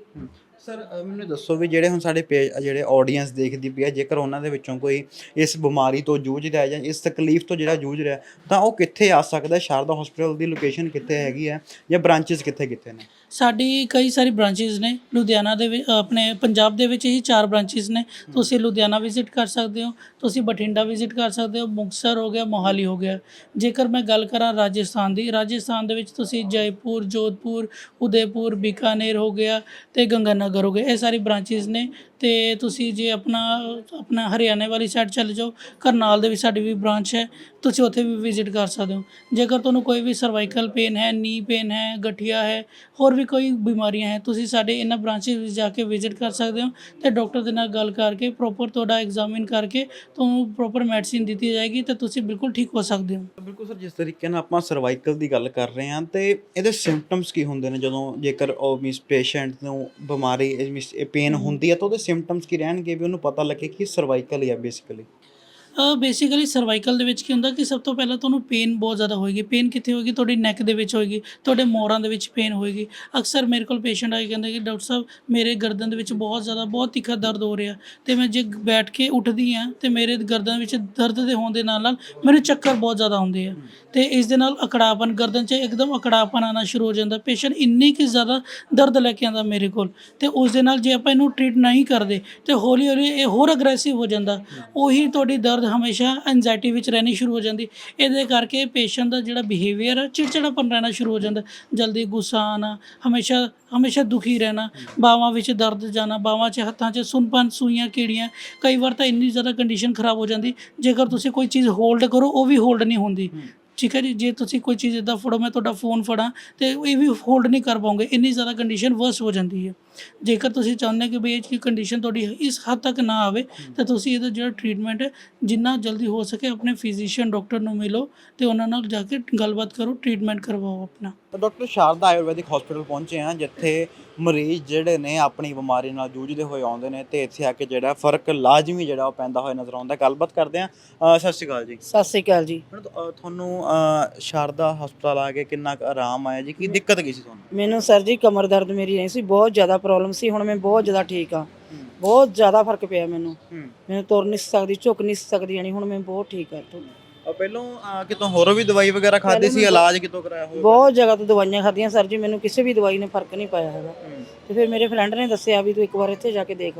A: ਸਰ ਅ, ਮੈਨੂੰ ਦੱਸੋ ਵੀ ਜਿਹੜੇ ਹੁਣ ਸਾਡੇ ਪੇ ਜਿਹੜੇ ਆਡੀਅנס ਦੇਖਦੀ ਪਈ ਹੈ ਜੇਕਰ ਉਹਨਾਂ ਦੇ ਵਿੱਚੋਂ ਕੋਈ ਇਸ ਬਿਮਾਰੀ ਤੋਂ ਜੂਝ ਰਿਹਾ ਹੈ ਜਾਂ ਇਸ ਤਕਲੀਫ ਤੋਂ ਜਿਹੜਾ ਜੂਝ ਰਿਹਾ ਹੈ, ਤਾਂ ਉਹ ਕਿੱਥੇ ਆ ਸਕਦਾ ਹੈ? ਸ਼ਾਰਦਾ ਹਸਪੀਟਲ ਦੀ ਲੋਕੇਸ਼ਨ ਕਿੱਥੇ ਹੈਗੀ ਹੈ ਜਾਂ ਬ੍ਰਾਂਚਸ ਕਿੱਥੇ ਕਿੱਥੇ ਨੇ?
C: ਸਾਡੀ ਕਈ ਸਾਰੀ ਬ੍ਰਾਂਚਿਸ ਨੇ, ਲੁਧਿਆਣਾ ਦੇ ਵਿੱਚ ਆਪਣੇ ਪੰਜਾਬ ਦੇ ਵਿੱਚ ਹੀ ਚਾਰ ਬ੍ਰਾਂਚਿਸ ਨੇ। ਤੁਸੀਂ ਲੁਧਿਆਣਾ ਵਿਜ਼ਿਟ ਕਰ ਸਕਦੇ ਹੋ, ਤੁਸੀਂ ਬਠਿੰਡਾ ਵਿਜ਼ਿਟ ਕਰ ਸਕਦੇ ਹੋ, ਮੁਕਤਸਰ ਹੋ ਗਿਆ, ਮੋਹਾਲੀ ਹੋ ਗਿਆ। ਜੇਕਰ ਮੈਂ ਗੱਲ ਕਰਾਂ ਰਾਜਸਥਾਨ ਦੀ, ਰਾਜਸਥਾਨ ਦੇ ਵਿੱਚ ਤੁਸੀਂ ਜੈਪੁਰ, ਜੋਧਪੁਰ, ਉਦੈਪੁਰ, ਬੀਕਾਨੇਰ ਹੋ ਗਿਆ ਤੇ ਗੰਗਾਨਗਰ ਹੋ ਗਿਆ, ਇਹ ਸਾਰੀ ਬ੍ਰਾਂਚਿਸ ਨੇ। ਤੇ ਤੁਸੀਂ ਜੇ ਆਪਣਾ ਆਪਣਾ ਹਰਿਆਣੇ ਵਾਲੀ ਸਾਈਡ ਚਲੇ ਜਾਓ ਕਰਨਾਲ ਦੇ ਵਿੱਚ ਸਾਡੀ ਵੀ ਬ੍ਰਾਂਚ ਹੈ ਤੁਸੀਂ ਉੱਥੇ ਵੀ ਵਿਜ਼ਿਟ ਕਰ ਸਕਦੇ ਹੋ। ਜੇਕਰ ਤੁਹਾਨੂੰ ਕੋਈ ਵੀ ਸਰਵਾਈਕਲ ਪੇਨ ਹੈ ਨੀ ਪੇਨ ਹੈ ਗਠੀਆ ਹੈ ਹੋਰ ਵੀ ਕੋਈ ਬਿਮਾਰੀਆਂ ਹੈ ਤੁਸੀਂ ਸਾਡੇ ਇਹਨਾਂ ਬ੍ਰਾਂਚਿਸ ਵਿੱਚ ਜਾ ਕੇ ਵਿਜ਼ਿਟ ਕਰ ਸਕਦੇ ਹੋ ਤੇ ਡਾਕਟਰ ਦੇ ਨਾਲ ਗੱਲ ਕਰਕੇ ਪ੍ਰੋਪਰ ਤੁਹਾਡਾ ਐਗਜ਼ਾਮਿਨ ਕਰਕੇ ਤੁਹਾਨੂੰ ਪ੍ਰੋਪਰ ਮੈਡੀਸਿਨ ਦਿੱਤੀ ਜਾਏਗੀ ਤੇ ਤੁਸੀਂ ਬਿਲਕੁਲ ਠੀਕ ਹੋ ਸਕਦੇ ਹੋ।
A: ਬਿਲਕੁਲ ਸਰ ਜਿਸ ਤਰੀਕੇ ਨਾਲ ਆਪਾਂ ਸਰਵਾਈਕਲ ਦੀ ਗੱਲ ਕਰ ਰਹੇ ਹਾਂ ਤੇ ਇਹਦੇ ਸਿੰਪਟਮਸ ਕੀ ਹੁੰਦੇ ਨੇ? ਜਦੋਂ ਜੇਕਰ ਉਹ ਮਿਸ ਪੇਸ਼ੈਂਟ ਨੂੰ ਬਿਮਾਰੀ ਮਿਸ ਪੇਨ ਹੁੰਦੀ ਹੈ ਤਾਂ ਉਹਦੇ ਸਿੰਪਟਮਸ ਕੀ ਰਹਿਣਗੇ ਵੀ ਉਹਨੂੰ ਪਤਾ ਲੱਗੇ ਕਿ ਸਰਵਾਈਕਲ ਹੀ ਆ ਬੇਸਿਕਲੀ
C: ਬੇਸਿਕਲੀ ਸਰਵਾਈਕਲ ਦੇ ਵਿੱਚ ਕੀ ਹੁੰਦਾ ਕਿ ਸਭ ਤੋਂ ਪਹਿਲਾਂ ਤੁਹਾਨੂੰ ਪੇਨ ਬਹੁਤ ਜ਼ਿਆਦਾ ਹੋਏਗੀ। ਪੇਨ ਕਿੱਥੇ ਹੋਏਗੀ? ਤੁਹਾਡੀ ਨੈਕ ਦੇ ਵਿੱਚ ਹੋਏਗੀ, ਤੁਹਾਡੇ ਮੋਰਾਂ ਦੇ ਵਿੱਚ ਪੇਨ ਹੋਏਗੀ। ਅਕਸਰ ਮੇਰੇ ਕੋਲ ਪੇਸ਼ੈਂਟ ਆਏ ਕਹਿੰਦੇ ਕਿ ਡਾਕਟਰ ਸਾਹਿਬ, ਮੇਰੇ ਗਰਦਨ ਦੇ ਵਿੱਚ ਬਹੁਤ ਜ਼ਿਆਦਾ, ਬਹੁਤ ਤਿੱਖਾ ਦਰਦ ਹੋ ਰਿਹਾ। ਤੇ ਮੈਂ ਜੇ ਬੈਠ ਕੇ ਉੱਠਦੀ ਆ ਤੇ ਮੇਰੇ ਗਰਦਨ ਵਿੱਚ ਦਰਦ ਦੇ ਹੋਣ ਦੇ ਨਾਲ ਨਾਲ ਮੈਨੂੰ ਚੱਕਰ ਬਹੁਤ ਜ਼ਿਆਦਾ ਆਉਂਦੇ ਆ। ਤੇ ਇਸ ਦੇ ਨਾਲ ਅਕੜਾਪਨ, ਗਰਦਨ 'ਚ ਇੱਕਦਮ ਅਕੜਾਪਨ ਆਉਣਾ ਸ਼ੁਰੂ ਹੋ ਜਾਂਦਾ। ਪੇਸ਼ੈਂਟ ਇੰਨੀ ਕਿ ਜ਼ਿਆਦਾ ਦਰਦ ਲੈ ਕੇ ਆਉਂਦਾ ਮੇਰੇ ਕੋਲ। ਤੇ ਉਸ ਦੇ ਨਾਲ ਜੇ ਆਪਾਂ ਇਹਨੂੰ ਟ੍ਰੀਟ ਨਹੀਂ ਕਰਦੇ, ਤੇ ਹੌਲੀ ਹੌਲੀ ਇਹ ਹੋਰ ਅਗਰੈਸਿਵ ਹੋ ਜਾਂਦਾ। ਉਹੀ ਤੁਹਾਡੀ ਦਰਦ ਹਮੇਸ਼ਾ ਐਂਜ਼ਾਈਟੀ ਵਿੱਚ ਰਹਿਣੀ ਸ਼ੁਰੂ ਹੋ ਜਾਂਦੀ। ਇਹਦੇ ਕਰਕੇ ਪੇਸ਼ੈਂਟ ਦਾ ਜਿਹੜਾ ਬਿਹੇਵੀਅਰ ਹੈ ਚਿੜਚਿੜਾਪਨ ਰਹਿਣਾ ਸ਼ੁਰੂ ਹੋ ਜਾਂਦਾ। ਜਲਦੀ ਗੁੱਸਾ ਆਣਾ ਹਮੇਸ਼ਾ ਹਮੇਸ਼ਾ ਦੁਖੀ ਰਹਿਣਾ ਬਾਹਾਂ ਵਿੱਚ ਦਰਦ ਜਾਣਾ ਬਾਹਾਂ 'ਚ ਹੱਥਾਂ 'ਚ ਸੁੰਨਪਨ ਸੂਈਆਂ ਕੀੜੀਆਂ ਕਈ ਵਾਰ ਤਾਂ ਇੰਨੀ ਜ਼ਿਆਦਾ ਕੰਡੀਸ਼ਨ ਖਰਾਬ ਹੋ ਜਾਂਦੀ। ਜੇਕਰ ਤੁਸੀਂ ਕੋਈ ਚੀਜ਼ ਹੋਲਡ ਕਰੋ ਉਹ ਵੀ ਹੋਲਡ ਨਹੀਂ ਹੁੰਦੀ। ਠੀਕ ਹੈ ਜੀ? ਜੇ ਤੁਸੀਂ ਕੋਈ ਚੀਜ਼ ਇਦਾਂ ਫੜੋ ਮੈਂ ਤੁਹਾਡਾ ਫੋਨ ਫੜਾਂ ਤੇ ਇਹ ਵੀ ਹੋਲਡ ਨਹੀਂ ਕਰ ਪਾਓਗੇ ਇੰਨੀ ਜ਼ਿਆਦਾ ਕੰਡੀਸ਼ਨ ਵਰਸ ਹੋ ਜਾਂਦੀ ਹੈ। ਜੇਕਰ ਤੁਸੀਂ ਚਾਹੁੰਦੇ ਕਿ ਵੀ ਇਹ ਕੰਡੀਸ਼ਨ ਤੁਹਾਡੀ ਇਸ ਹੱਦ ਤੱਕ ਨਾ ਆਵੇ ਤਾਂ ਤੁਸੀਂ ਇਹਦਾ ਜਿਹੜਾ ਟ੍ਰੀਟਮੈਂਟ ਹੈ ਜਿੰਨਾ ਜਲਦੀ ਹੋ ਸਕੇ ਆਪਣੇ ਫਿਜ਼ੀਸ਼ੀਅਨ ਡਾਕਟਰ ਨੂੰ ਮਿਲੋ ਤੇ ਉਹਨਾਂ ਨਾਲ ਜਾ ਕੇ ਗੱਲਬਾਤ ਕਰੋ ਟ੍ਰੀਟਮੈਂਟ ਕਰਵਾਓ ਆਪਣਾ।
A: ਤਾਂ ਡਾਕਟਰ ਸ਼ਾਰਦਾ ਆਯੁਰਵੈਦਿਕ ਹਸਪੀਟਲ ਪਹੁੰਚੇ ਆ ਜਿੱਥੇ ਮਰੀਜ਼ ਜਿਹੜੇ ਨੇ ਆਪਣੀ ਬਿਮਾਰੀ ਨਾਲ ਜੂਝਦੇ ਹੋਏ ਆਉਂਦੇ ਨੇ ਤੇ ਇੱਥੇ ਆ ਕੇ ਜਿਹੜਾ ਫ਼ਰਕ ਲਾਜ਼ਮੀ ਜਿਹੜਾ ਉਹ ਪੈਂਦਾ ਹੋਇਆ ਨਜ਼ਰ ਆਉਂਦਾ। ਗੱਲਬਾਤ ਕਰਦੇ ਆ ਸਤਿ ਸ਼੍ਰੀ ਅਕਾਲ ਜੀ।
B: ਸਤਿ ਸ੍ਰੀ ਅਕਾਲ ਜੀ।
A: ਤੁਹਾਨੂੰ ਸ਼ਾਰਦਾ ਹਸਪਤਾਲ ਆ ਕੇ ਕਿੰਨਾ ਕੁ ਆਰਾਮ ਆਇਆ ਜੀ? ਕੀ ਦਿੱਕਤ ਕੀ ਸੀ ਤੁਹਾਨੂੰ?
B: ਮੈਨੂੰ ਸਰ ਜੀ ਕਮਰ ਦਰਦ ਮੇਰੀ ਨਹੀਂ ਸੀ ਬਹੁਤ ਜ਼ਿਆਦਾ ਪ੍ਰੋਬਲਮ ਸੀ ਹੁਣ ਮੈਂ ਬਹੁਤ ਜ਼ਿਆਦਾ ਠੀਕ ਆ ਬਹੁਤ ਜ਼ਿਆਦਾ ਫ਼ਰਕ ਪਿਆ ਮੈਨੂੰ।
A: ਹੂੰ।
B: ਮੈਂ ਤੁਰ ਨਹੀਂ ਸਕਦੀ ਝੁਕ ਨਹੀਂ ਸਕਦੀ ਯਾਨੀ ਹੁਣ ਮੈਂ ਬਹੁਤ ਠੀਕ ਆ
A: ਆ ਪਹਿਲਾਂ ਅਹ, ਕਿਤੋਂ ਹੋਰ ਵੀ ਦਵਾਈ ਵਗੈਰਾ ਖਾਦੀ ਸੀ ਇਲਾਜ ਕਿਤੋਂ ਕਰਾਇਆ ਹੋਇਆ
B: ਬਹੁਤ ਜਗ੍ਹਾ ਤੋਂ ਦਵਾਈਆਂ ਖਾਧੀਆਂ ਸਰ ਜੀ ਮੈਨੂੰ ਕਿਸੇ ਵੀ ਦਵਾਈ ਨੇ ਫ਼ਰਕ ਨਹੀਂ ਪਾਇਆ ਹੈਗਾ। ਤੇ ਫਿਰ ਮੇਰੇ ਫਰੈਂਡ ਨੇ ਦੱਸਿਆ ਵੀ ਤੂੰ ਇੱਕ ਵਾਰ ਇੱਥੇ ਜਾ ਕੇ ਦੇਖ।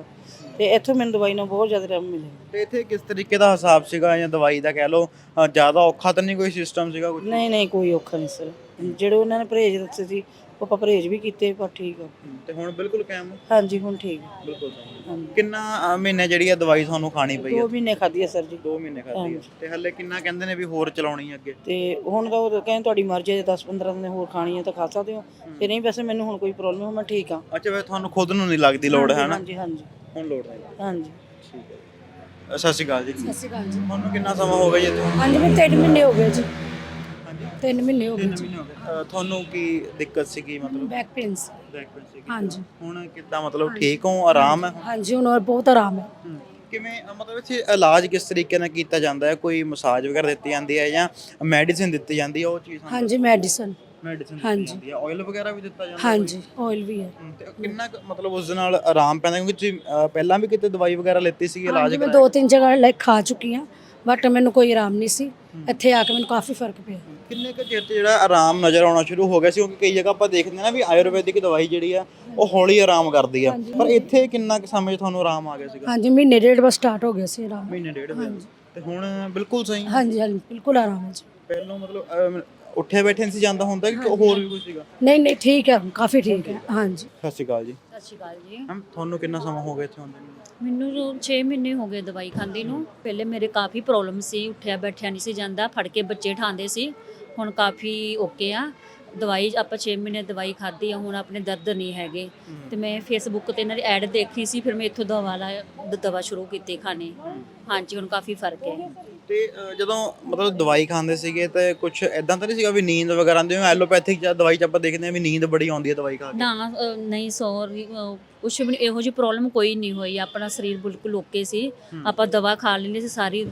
B: ਤੇ ਇੱਥੋਂ ਮੈਨੂੰ ਦਵਾਈ ਨਾਲ ਬਹੁਤ ਜ਼ਿਆਦਾ ਆਰਾਮ ਮਿਲਿਆ।
A: ਤੇ ਇੱਥੇ ਕਿਸ ਤਰੀਕੇ ਦਾ ਹਿਸਾਬ ਸੀਗਾ ਜਾਂ ਦਵਾਈ ਦਾ ਕਹਿ ਲਓ ਜ਼ਿਆਦਾ ਔਖਾ ਤਾਂ ਨਹੀਂ ਕੋਈ ਸਿਸਟਮ ਸੀਗਾ ਕੁਝ
B: ਨਹੀਂ ਨਹੀਂ ਕੋਈ ਔਖਾ ਨਹੀਂ ਸਰ। ਜਿਹੜੇ ਉਹਨਾਂ ਨੇ ਪਰਹੇਜ ਦੱਸੇ ਸੀ ਆਪਾਂ ਪਰਹੇਜ ਵੀ ਕੀਤੇ ਪਰ ਠੀਕ ਆ।
A: ਤੇ ਹੁਣ ਬਿਲਕੁਲ ਕਾਇਮ ਹੋ?
B: ਹਾਂਜੀ ਹੁਣ ਠੀਕ ਆ।
A: ਬਿਲਕੁਲ ਸਹੀ
B: ਹਾਂਜੀ।
A: ਕਿੰਨਾ ਅਹ, ਮਹੀਨੇ ਜਿਹੜੀ ਆ ਦਵਾਈ ਤੁਹਾਨੂੰ ਖਾਣੀ ਪਈ ਹੈ
B: ਦੋ ਮਹੀਨੇ ਖਾਧੀ ਆ ਸਰ ਜੀ।
A: 2 ਮਹੀਨੇ ਖਾਦੀ ਹੈ
B: ਹਾਂਜੀ।
A: ਤੇ ਹੱਲੇ ਕਿੰਨਾ ਕਹਿੰਦੇ ਨੇ ਵੀ ਹੋਰ ਚਲਾਉਣੀ ਹੈ ਅੱਗੇ?
B: ਤੇ ਹੁਣ ਤਾਂ ਉਹ ਕਹਿੰਦੇ ਤੁਹਾਡੀ ਮਰਜ਼ੀ ਹੈ 10 15 ਦਿਨ ਹੋਰ ਖਾਣੀ ਹੈ ਤਾਂ ਖਾ ਸਕਦੇ ਹੋ। ਤੇ ਨਹੀਂ ਵੈਸੇ ਮੈਨੂੰ ਹੁਣ ਕੋਈ ਪ੍ਰੋਬਲਮ ਮੈਂ ਠੀਕ ਆ।
A: ਅੱਛਾ ਵੇ ਤੁਹਾਨੂੰ ਖੁਦ ਨੂੰ ਨਹੀਂ ਲੱਗਦੀ ਲੋੜ ਹੈ ਨਾ
B: ਹਾਂਜੀ ਹਾਂਜੀ।
A: ਹੁਣ ਲੋੜ ਹੈ
B: ਹਾਂਜੀ।
A: ਠੀਕ ਹੈ ਸਤਿ ਸ਼੍ਰੀ ਅਕਾਲ ਜੀ।
E: ਸਤਿ ਸ਼੍ਰੀ ਅਕਾਲ ਜੀ।
A: ਤੁਹਾਨੂੰ ਕਿੰਨਾ ਸਮਾਂ ਹੋ ਗਿਆ ਜੀ ਇੱਥੇ?
E: ਹਾਂਜੀ ਮੈਂ 3 ਮਹੀਨੇ ਹੋ ਗਏ ਜੀ। 3 ਮਹੀਨੇ ਹੋ ਗਏ
A: ਤਿੰਨ
E: ਜੀ।
A: ਮਹੀਨੇ ਹੋ ਗਏ। ਅਹ, ਤੁਹਾਨੂੰ ਕੀ ਦਿੱਕਤ ਸੀਗੀ ਮਤਲਬ?
E: ਬੈਕ ਪੇਨਸ
A: ਬੈਕ ਪੇਨ ਸੀਗੀ।
E: ਹਾਂਜੀ।
A: ਹੁਣ ਕਿੱਦਾਂ ਮਤਲਬ ਠੀਕ ਹੋ? ਆਰਾਮ ਹੈ ਹੁਣ?
E: ਹਾਂਜੀ ਹੁਣ ਬਹੁਤ ਆਰਾਮ ਹੈ।
A: ਹਮ, ਕਿਵੇਂ ਅਹ, ਮਤਲਬ ਇੱਥੇ ਇਲਾਜ ਕਿਸ ਤਰੀਕੇ ਨਾਲ ਕੀਤਾ ਜਾਂਦਾ ਹੈ? ਕੋਈ ਮਸਾਜ ਵਗੈਰਾ ਦਿੱਤੀ ਜਾਂਦੀ ਹੈ ਜਾਂ ਮੈਡੀਸਿਨ ਦਿੱਤੀ ਜਾਂਦੀ ਹੈ? ਉਹ ਚੀਜ਼
E: ਹਾਂਜੀ ਮੈਡੀਸਨ
A: ਮੈਡੀਸਿਨ ਦਿੱਤੀ
E: ਹਾਂਜੀ।
A: ਜਾਂਦੀ ਹੈ। ਆਇਲ ਵਗੈਰਾ ਵੀ ਦਿੱਤਾ ਜਾਂਦਾ ਹੈ
E: ਹਾਂਜੀ ਆਇਲ ਵੀ ਹੈ।
A: ਹਮ, ਤੇ ਕਿੰਨਾ ਕੁ ਮਤਲਬ ਉਸ ਦੇ ਨਾਲ ਆਰਾਮ ਪੈਂਦਾ? ਕਿਉਂਕਿ ਤੁਸੀਂ ਅਹ, ਪਹਿਲਾਂ ਵੀ ਕਿਤੇ ਦਵਾਈ ਵਗੈਰਾ ਲੈਤੀ ਸੀ ਇਲਾਜ
E: ਹਾਂਜੀ ਮੈਂ ਦੋ ਤਿੰਨ ਜਗ੍ਹਾ ਲੈ ਖਾ ਚੁੱਕੀ ਹਾਂ। ਬਟ ਮੈਨੂੰ ਕੋਈ ਆਰਾਮ ਨਹੀਂ ਸੀ। ਇੱਥੇ ਆ ਕੇ ਮੈਨੂੰ ਕਾਫੀ ਫ਼ਰਕ ਪਿਆ।
A: ਕਿੰਨੇ ਕੁ ਚਿਰ ਤੇ ਜਿਹੜਾ ਆਰਾਮ ਨਜ਼ਰ ਆਉਣਾ ਸ਼ੁਰੂ ਹੋ ਗਿਆ ਸੀ? ਕਿਉਂਕਿ ਕਈ ਜਗ੍ਹਾ ਆਪਾਂ ਦੇਖਦੇ ਹਾਂ ਨਾ ਵੀ ਆਯੁਰਵੈਦਿਕ ਦਵਾਈ ਜਿਹੜੀ ਆ ਉਹ ਹੌਲੀ ਆਰਾਮ ਕਰਦੀ ਆ। ਪਰ ਇੱਥੇ ਕਿੰਨਾ ਕੁ ਸਮੇਂ 'ਚ ਤੁਹਾਨੂੰ ਆਰਾਮ ਆ ਗਿਆ ਸੀਗਾ?
E: ਹਾਂਜੀ ਮਹੀਨੇ ਡੇਢ ਬਾਅਦ ਸਟਾਰਟ ਹੋ ਗਿਆ ਸੀ ਆਰਾਮ।
A: ਮਹੀਨੇ ਡੇਢ ਹੋਇਆ ਤੇ ਹੁਣ ਬਿਲਕੁਲ ਸਹੀ?
E: ਹਾਂਜੀ ਹਾਂਜੀ ਬਿਲਕੁਲ ਆਰਾਮ ਹੈ ਜੀ।
A: ਪਹਿਲਾਂ ਮਤਲਬ ਉੱਠੇ ਬੈਠੇ ਨਹੀਂ ਸੀ ਜਾਂਦਾ ਹੁੰਦਾ ਕਿ ਹੋਰ ਵੀ ਕੁਝ ਸੀਗਾ?
E: ਨਹੀਂ ਨਹੀਂ ਠੀਕ ਹੈ ਕਾਫੀ ਠੀਕ ਹੈ। ਹਾਂਜੀ।
A: ਸਤਿ ਸ਼੍ਰੀ ਅਕਾਲ ਜੀ।
D: ਸਤਿ ਸ਼੍ਰੀ ਅਕਾਲ ਜੀ।
A: ਮੈਮ ਤੁਹਾਨੂੰ ਕਿੰਨਾ ਸਮਾਂ ਹੋ ਗਿਆ ਇੱਥੇ ਆਉਂਦੇ ਨੂੰ?
D: ਮੈਨੂੰ 6 ਮਹੀਨੇ ਹੋ ਗਏ ਦਵਾਈ ਖਾਂਦੀ ਨੂੰ। ਪਹਿਲੇ ਮੇਰੇ ਕਾਫੀ ਪ੍ਰੋਬਲਮ ਸੀ ਉੱਠਿਆ ਬੈਠਿਆ ਨਹੀਂ ਸੀ ਜਾਂਦਾ ਫੜ ਕੇ ਬੱਚੇ ਠਾਉਂਦੇ ਸੀ। ਹੁਣ ਕਾਫੀ ਓਕੇ ਆ। ਦਵਾਈ ਆਪਾਂ 6 ਮਹੀਨੇ ਦਵਾਈ ਖਾਧੀ ਆ ਹੁਣ ਆਪਣੇ ਦਰਦ ਨਹੀਂ ਹੈਗੇ। ਤੇ ਮੈਂ ਫੇਸਬੁੱਕ ਤੇ ਇਹਨਾਂ ਦੀ ਐਡ ਦੇਖੀ ਸੀ ਫਿਰ ਮੈਂ ਇੱਥੋਂ ਦਵਾ ਲਾ ਦਵਾ ਸ਼ੁਰੂ ਕੀਤੀ ਖਾਣੀ। ਹਾਂਜੀ ਹੁਣ ਕਾਫੀ ਫ਼ਰਕ ਹੈ।
A: ਤੇ ਜਦੋਂ ਮਤਲਬ ਦਵਾਈ ਖਾਂਦੇ ਸੀਗੇ ਤੇ ਕੁਝ ਐਦਾਂ ਤਾਂ ਨਹੀਂ ਸੀਗਾ ਵੀ ਨੀਂਦ ਵਗੈਰਾ ਆਉਂਦੀ ਜਿਵੇਂ ਐਲੋਪੈਥਿਕ ਜਾਂ ਦਵਾਈ ਚ ਆਪਾਂ ਦੇਖਦੇ ਹਾਂ ਵੀ ਨੀਂਦ ਬੜੀ ਆਉਂਦੀ ਹੈ ਦਵਾਈ ਖਾ ਕੇ।
D: ਨਾ ਅ, ਨਹੀਂ ਸੌਰੀ ਕੁਛ ਵੀ ਨਹੀਂ, ਇਹੋ ਜਿਹੀ ਪ੍ਰੋਬਲਮ ਕੋਈ ਨਹੀਂ ਹੋਈ ਆਪਣਾ ਸਰੀਰ ਬਿਲਕੁਲ ਓਕੇ ਸੀ। ਆਪਾਂ ਦਵਾ ਖਾ ਲੈਂਦੇ ਸੀ ਸਾਰੀ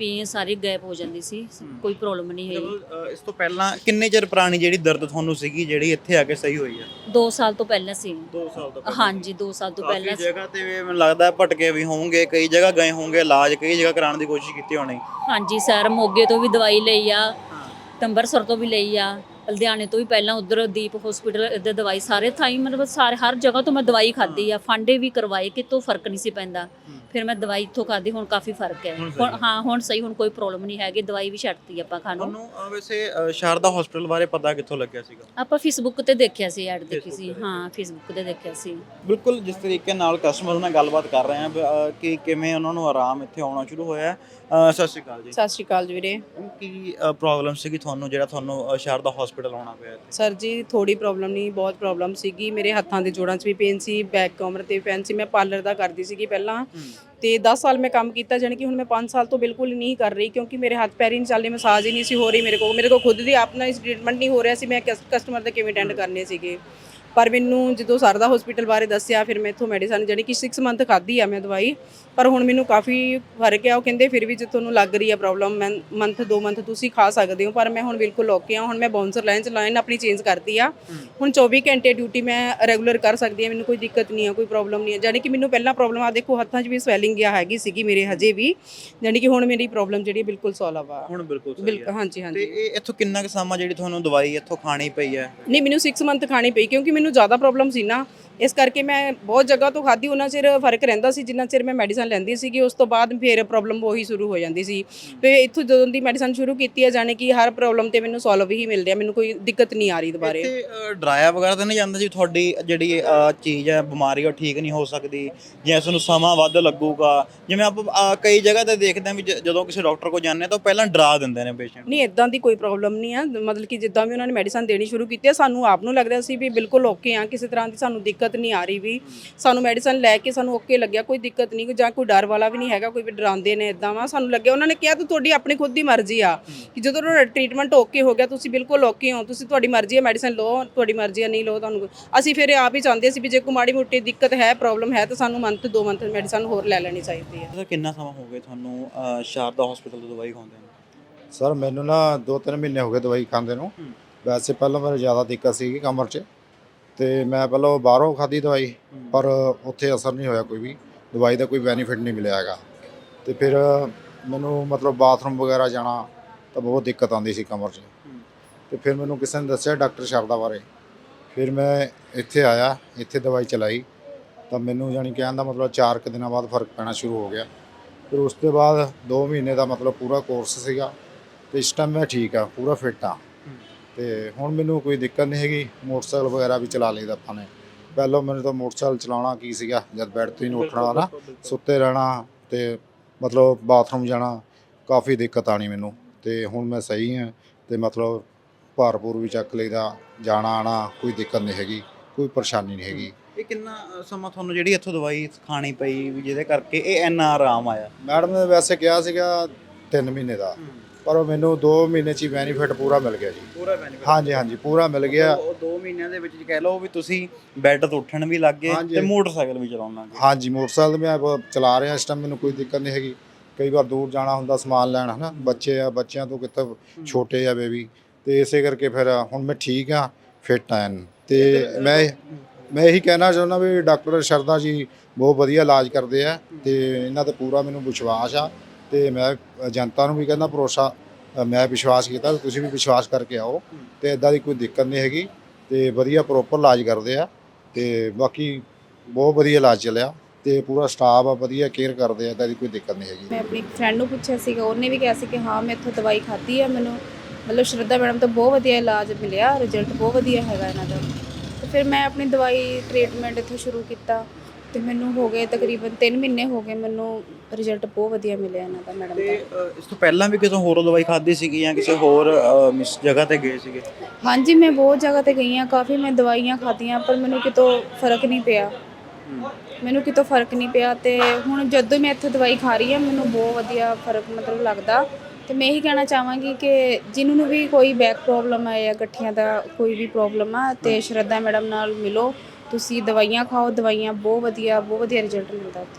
D: ਪੇਨ ਸਾਰੀ ਗਾਇਬ ਹੋ ਜਾਂਦੀ ਸੀ ਕੋਈ ਪ੍ਰੋਬਲਮ ਨਹੀਂ ਹੋਈ।
A: ਇਸ ਤੋਂ ਪਹਿਲਾਂ ਕਿੰਨੇ ਚਿਰ ਪੁਰਾਣੀ ਜਿਹੜੀ ਦਰਦ ਤੁਹਾਨੂੰ ਸੀਗੀ ਜਿਹੜੀ ਇੱਥੇ ਆ ਕੇ ਸਹੀ ਹੋਈ ਹੈ
D: 2 ਸਾਲ ਤੋਂ ਪਹਿਲਾਂ ਸੀ।
A: 2 ਸਾਲ ਤੋਂ
D: ਹਾਂਜੀ 2 ਸਾਲ ਤੋਂ ਪਹਿਲਾਂ
A: ਜਗ੍ਹਾ ਤੇ ਮੈਨੂੰ ਲੱਗਦਾ ਹੈ ਭਟਕੇ ਵੀ ਹੋਵੋਗੇ ਕਈ ਜਗ੍ਹਾ ਗਏ ਹੋਵੋਗੇ ਇਲਾਜ ਕਈ ਜਗ੍ਹਾ ਕਰਾਉਣ ਦੀ ਕੋਸ਼ਿਸ਼ ਕੀਤੀ ਹੋਣੀ।
D: ਹਾਂਜੀ ਸਰ ਮੋਗੇ ਤੋਂ ਵੀ ਦਵਾਈ ਲਈ ਆ ਤੰਬਰਸਰ ਤੋਂ ਵੀ ਲਈ ਆ ਲੁਧਿਆਣੇ ਤੋਂ ਵੀ ਪਹਿਲਾਂ ਉਧਰ ਦੀਪ ਹਸਪੀਟਲ ਇੱਧਰ ਦਵਾਈ ਸਾਰੇ ਥਾਈ ਮਤਲਬ ਸਾਰੇ ਹਰ ਜਗ੍ਹਾ ਤੋਂ ਮੈਂ ਦਵਾਈ ਖਾਧੀ ਆ ਫਾਂਡੇ ਵੀ ਕਰਵਾਏ ਕਿਤੋਂ ਫ਼ਰਕ ਨਹੀਂ ਸੀ ਪੈਂਦਾ। ਫਿਰ ਮੈਂ ਦਵਾਈ ਇੱਥੋਂ ਖਾਧੀ ਹੁਣ ਕਾਫੀ ਫ਼ਰਕ ਹੈ। ਹੁਣ ਹਾਂ। ਹੁਣ ਸਹੀ ਹੁਣ ਕੋਈ ਪ੍ਰੋਬਲਮ ਨਹੀਂ ਹੈਗੀ ਦਵਾਈ ਵੀ ਛੱਡਤੀ ਆਪਾਂ ਖਾਣੋਂ।
A: ਤੁਹਾਨੂੰ ਅ, ਵੈਸੇ ਸ਼ਾਰਦਾ ਹਸਪੀਟਲ ਬਾਰੇ ਪਤਾ ਕਿੱਥੋਂ ਲੱਗਿਆ ਸੀਗਾ?
D: ਆਪਾਂ ਫੇਸਬੁੱਕ ਤੇ ਦੇਖਿਆ ਸੀ ਐਡ ਦੇਖੀ ਸੀ। ਹਾਂ ਫੇਸਬੁੱਕ ਤੇ ਦੇਖਿਆ ਸੀ।
A: ਬਿਲਕੁਲ ਜਿਸ ਤਰੀਕੇ ਨਾਲ ਕਸਟਮਰ ਨਾਲ ਗੱਲਬਾਤ ਕਰ ਰਹੇ ਅ, ਕਿ ਕਿਵੇਂ ਉਹਨਾਂ ਨੂੰ ਆਰਾਮ ਇੱਥੇ ਆਉਣਾ ਸ਼ੁਰੂ ਹੋਇਆ ਹੈ। ਅ, ਸਤਿ ਸ਼੍ਰੀ ਅਕਾਲ ਜੀ।
F: ਸਤਿ ਸ਼੍ਰੀ ਅਕਾਲ ਜੀ ਵੀਰੇ।
A: ਕੀ ਪ੍ਰੋਬਲਮ ਸੀਗੀ ਤੁਹਾਨੂੰ ਜਿਹੜਾ ਤੁਹਾਨੂੰ ਅ, ਸ਼ਾਰਦਾ ਹਸਪੀਟਲ ਆਉਣਾ ਪਿਆ ਇੱਥੇ?
F: ਸਰ ਜੀ ਥੋੜੀ ਪ੍ਰੋਬਲਮ ਨਹੀਂ ਬਹੁਤ ਪ੍ਰੋਬਲਮ ਸੀਗੀ। ਮੇਰੇ ਹੱਥਾਂ ਦੇ ਜੋੜਾਂ 'ਚ ਵੀ ਪੇਨ ਸੀ ਬੈਕ ਕਮਰ ਤੇ ਪੇਨ ਸੀ। ਮੈਂ ਪਾਰਲਰ ਦਾ ਕਰਦੀ ਸੀਗੀ ਪਹਿਲਾਂ। ਤੇ 10 ਸਾਲ ਮੈਂ ਕੰਮ ਕੀਤਾ ਜਾਣੀ ਕਿ ਹੁਣ ਮੈਂ 5 ਸਾਲ ਤੋਂ ਬਿਲਕੁਲ ਨਹੀਂ ਕਰ ਰਹੀ ਕਿਉਂਕਿ ਮੇਰੇ ਹੱਥ ਪੈਰ ਹੀ ਨਹੀਂ ਚੱਲਦੇ ਮਸਾਜ ਹੀ ਨਹੀਂ ਸੀ ਹੋ ਰਹੀ ਮੇਰੇ ਕੋਲ। ਮੇਰੇ ਕੋਲ ਖੁਦ ਦੀ ਆਪਣਾ ਇਸ ਟ੍ਰੀਟਮੈਂਟ ਨਹੀਂ ਹੋ ਰਿਹਾ ਸੀ। ਮੈਂ ਕਸਟਮਰ ਦੇ ਕਿਵੇਂ ਅਟੈਂਡ ਕਰਨੇ ਸੀਗੇ? ਪਰ ਮੈਨੂੰ ਜਦੋਂ ਸਰਦਾ ਹਸਪੀਟਲ ਬਾਰੇ ਦੱਸਿਆ ਫਿਰ ਮੈਂ ਇੱਥੋਂ ਮੈਡੀਸਨ ਜਾਣੀ ਕਿ 6 ਮੰਥ ਖਾਧੀ ਆ ਮੈਂ ਦਵਾਈ ਪਰ ਹੁਣ ਮੈਨੂੰ ਕਾਫੀ ਫ਼ਰਕ ਆ ਉਹ ਕਹਿੰਦੇ ਫਿਰ ਵੀ ਜੇ ਤੁਹਾਨੂੰ ਲੱਗ ਰਹੀ ਆ ਪ੍ਰੋਬਲਮ ਮੰਥ 2 ਮੰਥ ਤੁਸੀਂ ਖਾ ਸਕਦੇ ਹੋ ਪਰ ਮੈਂ ਹੁਣ ਬਿਲਕੁਲ ਓਕੇ ਆ ਹੁਣ ਮੈਂ ਬਾਉਂਸਰ ਲਾਈਨ ਚ ਲਾਈਨ ਆਪਣੀ ਚੇਂਜ ਕਰਤੀ ਆ। ਹੁਣ 24 ਘੰਟੇ ਡਿਊਟੀ ਮੈਂ ਰੈਗੂਲਰ ਕਰ ਸਕਦੀ ਆ ਮੈਨੂੰ ਕੋਈ ਦਿੱਕਤ ਨਹੀਂ ਆ ਕੋਈ ਪ੍ਰੋਬਲਮ ਨਹੀਂ ਆ। ਜਾਣੀ ਕਿ ਮੈਨੂੰ ਪਹਿਲਾਂ ਪ੍ਰੋਬਲਮ ਆ ਦੇਖੋ ਹੱਥਾਂ 'ਚ ਵੀ ਸਵੈਲਿੰਗ ਆ ਹੈਗੀ ਸੀਗੀ ਮੇਰੇ ਹਜੇ ਵੀ ਜਾਣੀ ਕਿ ਹੁਣ ਮੇਰੀ ਪ੍ਰੋਬਲਮ ਜਿਹੜੀ ਬਿਲਕੁਲ ਸੋਲਵ ਆ
A: ਹੁਣ ਬਿਲਕੁਲ ਸਹੀ
F: ਬਿਲਕੁਲ
A: ਹੈ
F: ਹਾਂਜੀ।
A: ਤੇ
F: ਹਾਂਜੀ
A: ਇਹ ਇੱਥੋਂ ਕਿੰਨਾ ਕੁ ਸਮਾਂ ਜਿਹੜੀ ਤੁਹਾਨੂੰ ਦਵਾਈ ਇੱਥੋਂ ਖਾਣੀ ਪਈ ਹੈ
F: ਨਹੀਂ ਮੈਨੂੰ 6 ਮੰਥ ਖਾਣੀ ਪਈ ਕਿਉਂਕਿ ਮੈਨੂੰ ਜ਼ਿਆਦਾ ਪ੍ਰੋਬਲਮ ਸੀ ਨਾ ਇਸ ਕਰਕੇ ਮੈਂ ਬਹੁਤ ਜਗ੍ਹਾ ਤੋਂ ਖਾਧੀ ਉਹਨਾਂ ਚਿਰ ਫ਼ਰਕ ਰਹਿੰਦਾ ਸੀ ਜਿੰਨਾ ਚਿਰ ਮੈਂ ਮੈਡੀਸਨ ਲੈਂਦੀ ਸੀਗੀ ਉਸ ਤੋਂ ਬਾਅਦ ਫਿਰ ਪ੍ਰੋਬਲਮ ਉਹੀ ਸ਼ੁਰੂ ਹੋ ਜਾਂਦੀ ਸੀ। ਤੇ ਇੱਥੋਂ ਜਦੋਂ ਦੀ ਮੈਡੀਸਨ ਸ਼ੁਰੂ ਕੀਤੀ ਹੈ ਜਾਣੇ ਕਿ ਹਰ ਪ੍ਰੋਬਲਮ ਤੇ ਮੈਨੂੰ ਸੋਲਵ ਹੀ ਮਿਲ ਰਿਹਾ ਮੈਨੂੰ ਕੋਈ ਦਿੱਕਤ ਨਹੀਂ ਆ ਰਹੀ ਦੁਬਾਰੇ।
A: ਇੱਥੇ ਡਰਾਇਆ ਵਗੈਰਾ ਤਾਂ ਨਹੀਂ ਜਾਂਦਾ ਜੀ ਤੁਹਾਡੀ ਜਿਹੜੀ ਚੀਜ਼ ਹੈ ਬਿਮਾਰੀ ਉਹ ਠੀਕ ਨਹੀਂ ਹੋ ਸਕਦੀ ਜਾਂ ਇਸ ਨੂੰ ਸਮਾਂ ਵੱਧ ਲੱਗੂਗਾ। ਜਿਵੇਂ ਆਪਾਂ ਕਈ ਜਗ੍ਹਾ ਤੇ ਦੇਖਦੇ ਹਾਂ ਵੀ ਜਦੋਂ ਕਿਸੇ ਡਾਕਟਰ ਕੋਲ ਜਾਂਦੇ ਹਾਂ ਤਾਂ ਪਹਿਲਾਂ ਡਰਾ ਦਿੰਦੇ ਨੇ ਪੇਸ਼ੈਂਟ
F: ਨਹੀਂ ਇਦਾਂ ਦੀ ਕੋਈ ਪ੍ਰੋਬਲਮ ਨਹੀਂ ਆ। ਮਤਲਬ ਕਿ ਜਿੱਦਾਂ ਵੀ ਉਹਨਾਂ ਨੇ ਮੈਡੀਸਨ ਦੇਣੀ ਸ਼ੁਰੂ ਕੀਤੀ ਹੈ ਸਾਨੂੰ ਆਪ ਨੂੰ ਲੱਗਦਾ ਸੀ ਵੀ ਬਿਲਕੁਲ ਓਕੇ ਆ ਕਿਸੇ ਤਰ੍ਹਾਂ ਦੀ ਸਾਨੂੰ ਦਿੱਕਤ ਨਹੀਂ ਆ ਰਹੀ ਵੀ। ਸਾਨੂੰ ਮੈਡੀਸਨ ਲੈ ਕੇ ਸਾਨੂੰ ਓਕੇ ਲੱਗਿਆ ਕੋਈ ਦਿੱਕਤ ਨਹੀਂ ਜਾਂ ਕੋਈ ਡਰ ਵਾਲਾ ਵੀ ਨਹੀਂ ਹੈਗਾ ਕੋਈ ਵੀ ਡਰਾਉਂਦੇ ਨੇ ਇਦਾਂ ਵਾ। ਸਾਨੂੰ ਲੱਗਿਆ ਉਹਨਾਂ ਨੇ ਕਿਹਾ ਤੂੰ ਤੁਹਾਡੀ ਆਪਣੀ ਖੁਦ ਦੀ ਮਰਜ਼ੀ ਆ ਕਿ ਜਦੋਂ ਤੁਹਾਡਾ ਟ੍ਰੀਟਮੈਂਟ ਓਕੇ ਹੋ ਗਿਆ ਤੁਸੀਂ ਬਿਲਕੁਲ ਓਕੇ ਹੋ ਤੁਸੀਂ ਤੁਹਾਡੀ ਮਰਜ਼ੀ ਹੈ ਮੈਡੀਸਨ ਲਓ ਤੁਹਾਡੀ ਮਰਜ਼ੀ ਹੈ ਨਹੀਂ ਲਓ ਤੁਹਾਨੂੰ। ਅਸੀਂ ਫਿਰ ਆਪ ਹੀ ਚਾਹੁੰਦੇ ਸੀ ਵੀ ਜੇ ਕੋਈ ਮਾੜੀ ਮੋਟੀ ਦਿੱਕਤ ਹੈ ਪ੍ਰੋਬਲਮ ਹੈ ਤਾਂ ਸਾਨੂੰ ਮੰਥ ਦੋ ਮੰਥ ਮੈਡੀਸਨ ਹੋਰ ਲੈ ਲੈਣੀ ਚਾਹੀਦੀ ਹੈ।
A: ਸਰ ਕਿੰਨਾ ਸਮਾਂ ਹੋ ਗਿਆ ਤੁਹਾਨੂੰ ਸ਼ਾਰਦਾ ਹਸਪੀਟਲ ਤੋਂ ਦਵਾਈ ਖਾਂਦੇ ਨੂੰ?
G: ਸਰ ਮੈਨੂੰ ਨਾ 2-3 ਮਹੀਨੇ ਹੋ ਗਏ ਦਵਾਈ ਖਾਂਦੇ ਨੂੰ। ਵੈਸੇ ਪਹਿਲਾਂ ਮੈਨੂੰ ਜ਼ਿਆਦਾ ਦਿੱਕਤ ਸੀਗੀ ਕਮਰ 'ਚ। ਤੇ ਮੈਂ ਪਹਿਲਾਂ ਬਾਹਰੋਂ ਖਾਧੀ ਦਵਾਈ ਪਰ ਉੱਥੇ ਅਸਰ ਨਹੀਂ ਹੋਇਆ ਕੋਈ ਵੀ। ਦਵਾਈ ਦਾ ਕੋਈ ਬੈਨੀਫਿਟ ਨਹੀਂ ਮਿਲਿਆ ਹੈਗਾ। ਤੇ ਫਿਰ ਮੈਨੂੰ ਮਤਲਬ ਬਾਥਰੂਮ ਵਗੈਰਾ ਜਾਣਾ ਤਾਂ ਬਹੁਤ ਦਿੱਕਤ ਆਉਂਦੀ ਸੀ ਕਮਰ 'ਚ। ਤੇ ਫਿਰ ਮੈਨੂੰ ਕਿਸੇ ਨੇ ਦੱਸਿਆ ਡਾਕਟਰ ਸ਼ਰਦਾ ਬਾਰੇ। ਫਿਰ ਮੈਂ ਇੱਥੇ ਆਇਆ ਇੱਥੇ ਦਵਾਈ ਚਲਾਈ। ਤਾਂ ਮੈਨੂੰ ਯਾਨੀ ਕਹਿਣ ਦਾ ਮਤਲਬ 4 ਕੁ ਦਿਨਾਂ ਬਾਅਦ ਫ਼ਰਕ ਪੈਣਾ ਸ਼ੁਰੂ ਹੋ ਗਿਆ। ਫਿਰ ਉਸ ਤੋਂ ਬਾਅਦ 2 ਮਹੀਨੇ ਦਾ ਮਤਲਬ ਪੂਰਾ ਕੋਰਸ ਸੀਗਾ। ਤੇ ਇਸ ਟਾਈਮ ਮੈਂ ਠੀਕ ਆ ਪੂਰਾ ਫਿੱਟ ਆ ਤੇ ਹੁਣ ਮੈਨੂੰ ਕੋਈ ਦਿੱਕਤ ਨਹੀਂ ਹੈਗੀ ਮੋਟਰਸਾਈਕਲ ਵਗੈਰਾ ਵੀ ਚਲਾ ਲਈਦਾ ਆਪਾਂ ਨੇ। ਪਹਿਲਾਂ ਮੈਨੂੰ ਤਾਂ ਮੋਟਰਸਾਈਕਲ ਚਲਾਉਣਾ ਕੀ ਸੀਗਾ ਜਦ ਬੈੱਡ ਤੋਂ ਹੀ ਉੱਠਣਾ ਨਾ ਸੁੱਤੇ ਰਹਿਣਾ ਤੇ ਮਤਲਬ ਬਾਥਰੂਮ ਜਾਣਾ ਕਾਫੀ ਦਿੱਕਤ ਆਣੀ ਮੈਨੂੰ। ਤੇ ਹੁਣ ਮੈਂ ਸਹੀ ਹਾਂ ਤੇ ਮਤਲਬ ਭਾਰਪੂਰ ਵੀ ਚੱਕ ਲਈਦਾ ਜਾਣਾ ਆਣਾ ਕੋਈ ਦਿੱਕਤ ਨਹੀਂ ਹੈਗੀ ਕੋਈ ਪਰੇਸ਼ਾਨੀ ਨਹੀਂ ਹੈਗੀ।
A: ਇਹ ਕਿੰਨਾ ਸਮਾਂ ਤੁਹਾਨੂੰ ਜਿਹੜੀ ਇੱਥੋਂ ਦਵਾਈ ਖਾਣੀ ਪਈ ਜਿਹਦੇ ਕਰਕੇ ਇਹ ਇੰਨਾ ਆਰਾਮ ਆਇਆ?
G: ਮੈਡਮ ਨੇ ਵੈਸੇ ਕਿਹਾ ਸੀਗਾ 3 ਮਹੀਨੇ ਦਾ। ਪਰ ਉਹ ਮੈਨੂੰ 2 ਮਹੀਨੇ ਚ ਹੀ ਬੈਨੀਫਿਟ ਪੂਰਾ ਮਿਲ ਗਿਆ ਜੀ।
A: ਪੂਰਾ ਬੈਨੀਫਿਟ
G: ਹਾਂਜੀ ਹਾਂਜੀ ਪੂਰਾ ਮਿਲ ਗਿਆ।
A: ਉਹ 2 ਮਹੀਨਿਆਂ ਦੇ ਵਿੱਚ ਕਹਿ ਲਓ ਵੀ ਤੁਸੀਂ ਬੈੱਡ ਤੋਂ ਉੱਠਣ ਵੀ ਲੱਗ ਗਏ
G: ਹਾਂਜੀ।
A: ਤੇ ਮੋਟਰਸਾਈਕਲ ਵੀ ਚਲਾਉਣ ਲੱਗ ਗਏ
G: ਹਾਂਜੀ ਮੋਟਰਸਾਈਕਲ ਮੈਂ ਬ- ਚਲਾ ਰਿਹਾ ਇਸ ਟਾਈਮ ਮੈਨੂੰ ਕੋਈ ਦਿੱਕਤ ਨਹੀਂ ਹੈਗੀ। ਕਈ ਵਾਰ ਦੂਰ ਜਾਣਾ ਹੁੰਦਾ ਸਮਾਨ ਲੈਣ ਹਨਾ? ਬੱਚੇ ਆ ਬੱਚਿਆਂ ਤੋਂ ਕਿਤੇ ਛੋਟੇ ਆ ਬੇਬੀ ਤੇ ਇਸੇ ਕਰਕੇ ਫਿਰ ਹੁਣ ਮੈਂ ਠੀਕ ਆ ਫਿੱਟ ਆ ਐਨ। ਤੇ ਮੈਂ ਮੈਂ ਇਹੀ ਕਹਿਣਾ ਚਾਹੁੰਦਾ ਵੀ ਡਾਕਟਰ ਸ਼ਰਦਾ ਜੀ ਬਹੁਤ ਵਧੀਆ ਇਲਾਜ ਕਰਦੇ ਆ। ਤੇ ਇਹਨਾਂ ਤੇ ਪੂਰਾ ਮੈਨੂੰ ਵਿਸ਼ਵਾਸ ਆ। ਤੇ ਮੈਂ ਜਨਤਾ ਨੂੰ ਵੀ ਕਹਿੰਦਾ ਭਰੋਸਾ ਮੈਂ ਵਿਸ਼ਵਾਸ ਕੀਤਾ ਤੁਸੀਂ ਵੀ ਵਿਸ਼ਵਾਸ ਕਰਕੇ ਆਓ ਤੇ ਇਦਾਂ ਦੀ ਕੋਈ ਦਿੱਕਤ ਨਹੀਂ ਹੈਗੀ ਤੇ ਵਧੀਆ ਪ੍ਰੋਪਰ ਇਲਾਜ ਕਰਦੇ ਆ ਤੇ ਬਾਕੀ ਬਹੁਤ ਵਧੀਆ ਇਲਾਜ ਚੱਲਿਆ ਤੇ ਪੂਰਾ ਸਟਾਫ ਆ, ਵਧੀਆ ਕੇਅਰ ਕਰਦੇ ਆ ਇਦਾਂ ਦੀ ਕੋਈ ਦਿੱਕਤ ਨਹੀਂ ਹੈਗੀ।
H: ਮੈਂ ਆਪਣੀ ਫਰੈਂਡ ਨੂੰ ਪੁੱਛਿਆ ਸੀਗਾ, ਉਹਨੇ ਵੀ ਕਿਹਾ ਸੀ ਕਿ ਹਾਂ, ਮੈਂ ਇੱਥੋਂ ਦਵਾਈ ਖਾਧੀ ਆ ਮੈਨੂੰ। ਮਤਲਬ ਸ਼ਰਧਾ ਮੈਡਮ ਤੋਂ ਬਹੁਤ ਵਧੀਆ ਇਲਾਜ ਮਿਲਿਆ ਰਿਜ਼ਲਟ ਬਹੁਤ ਵਧੀਆ ਹੈਗਾ ਇਹਨਾਂ ਦਾ। ਤੇ ਫਿਰ ਮੈਂ ਆਪਣੀ ਦਵਾਈ ਟ੍ਰੀਟਮੈਂਟ ਇੱਥੋਂ ਸ਼ੁਰੂ ਕੀਤਾ। ਤੇ ਮੈਨੂੰ ਹੋ ਗਏ ਤਕਰੀਬਨ 3 ਮਹੀਨੇ ਹੋ ਗਏ ਮੈਨੂੰ ਰਿਜ਼ਲਟ ਬਹੁਤ ਵਧੀਆ ਮਿਲਿਆ ਇਹਨਾਂ ਦਾ ਮੈਡਮ
A: ਤੇ
H: ਦਾ।
A: ਅ, ਇਸ ਤੋਂ ਪਹਿਲਾਂ ਵੀ ਕਿਸੇ ਹੋਰ ਦਵਾਈ ਖਾਧੀ ਸੀਗੀ ਜਾਂ ਕਿਸੇ ਹੋਰ ਅ, ਮਿਸ ਜਗ੍ਹਾ ਤੇ ਗਏ ਸੀਗੇ?
H: ਹਾਂਜੀ ਮੈਂ ਬਹੁਤ ਜਗ੍ਹਾ ਤੇ ਗਈ ਹਾਂ ਕਾਫੀ ਮੈਂ ਦਵਾਈਆਂ ਖਾਧੀਆਂ ਪਰ ਮੈਨੂੰ ਕਿਤੋਂ ਫ਼ਰਕ ਨਹੀਂ ਪਿਆ। ਮੈਨੂੰ ਕਿਤੋਂ ਫ਼ਰਕ ਨਹੀਂ ਪਿਆ ਤੇ ਹੁਣ ਜਦੋਂ ਮੈਂ ਇੱਥੇ ਦਵਾਈ ਖਾ ਰਹੀ ਹਾਂ ਮੈਨੂੰ ਬਹੁਤ ਵਧੀਆ ਫ਼ਰਕ ਮਤਲਬ ਲੱਗਦਾ। ਤੇ ਮੈਂ ਇਹੀ ਕਹਿਣਾ ਚਾਹਾਂਗੀ ਕਿ ਜਿਹਨੂੰ ਨੂੰ ਵੀ ਕੋਈ ਬੈਕ ਪ੍ਰੋਬਲਮ ਹੈ ਜਾਂ ਗਠੀਆਂ ਦਾ ਕੋਈ ਵੀ ਪ੍ਰੋਬਲਮ ਆ ਤੇ ਸ਼ਰਧਾ ਮੈਡਮ ਨਾਲ ਮਿਲੋ। ਤੁਸੀਂ ਦਵਾਈਆਂ ਖਾਓ ਦਵਾਈਆਂ ਬਹੁਤ ਵਧੀਆ ਬਹੁਤ ਵਧੀਆ ਰਿਜ਼ਲਟ ਮਿਲਦਾ ਉੱਥੇ।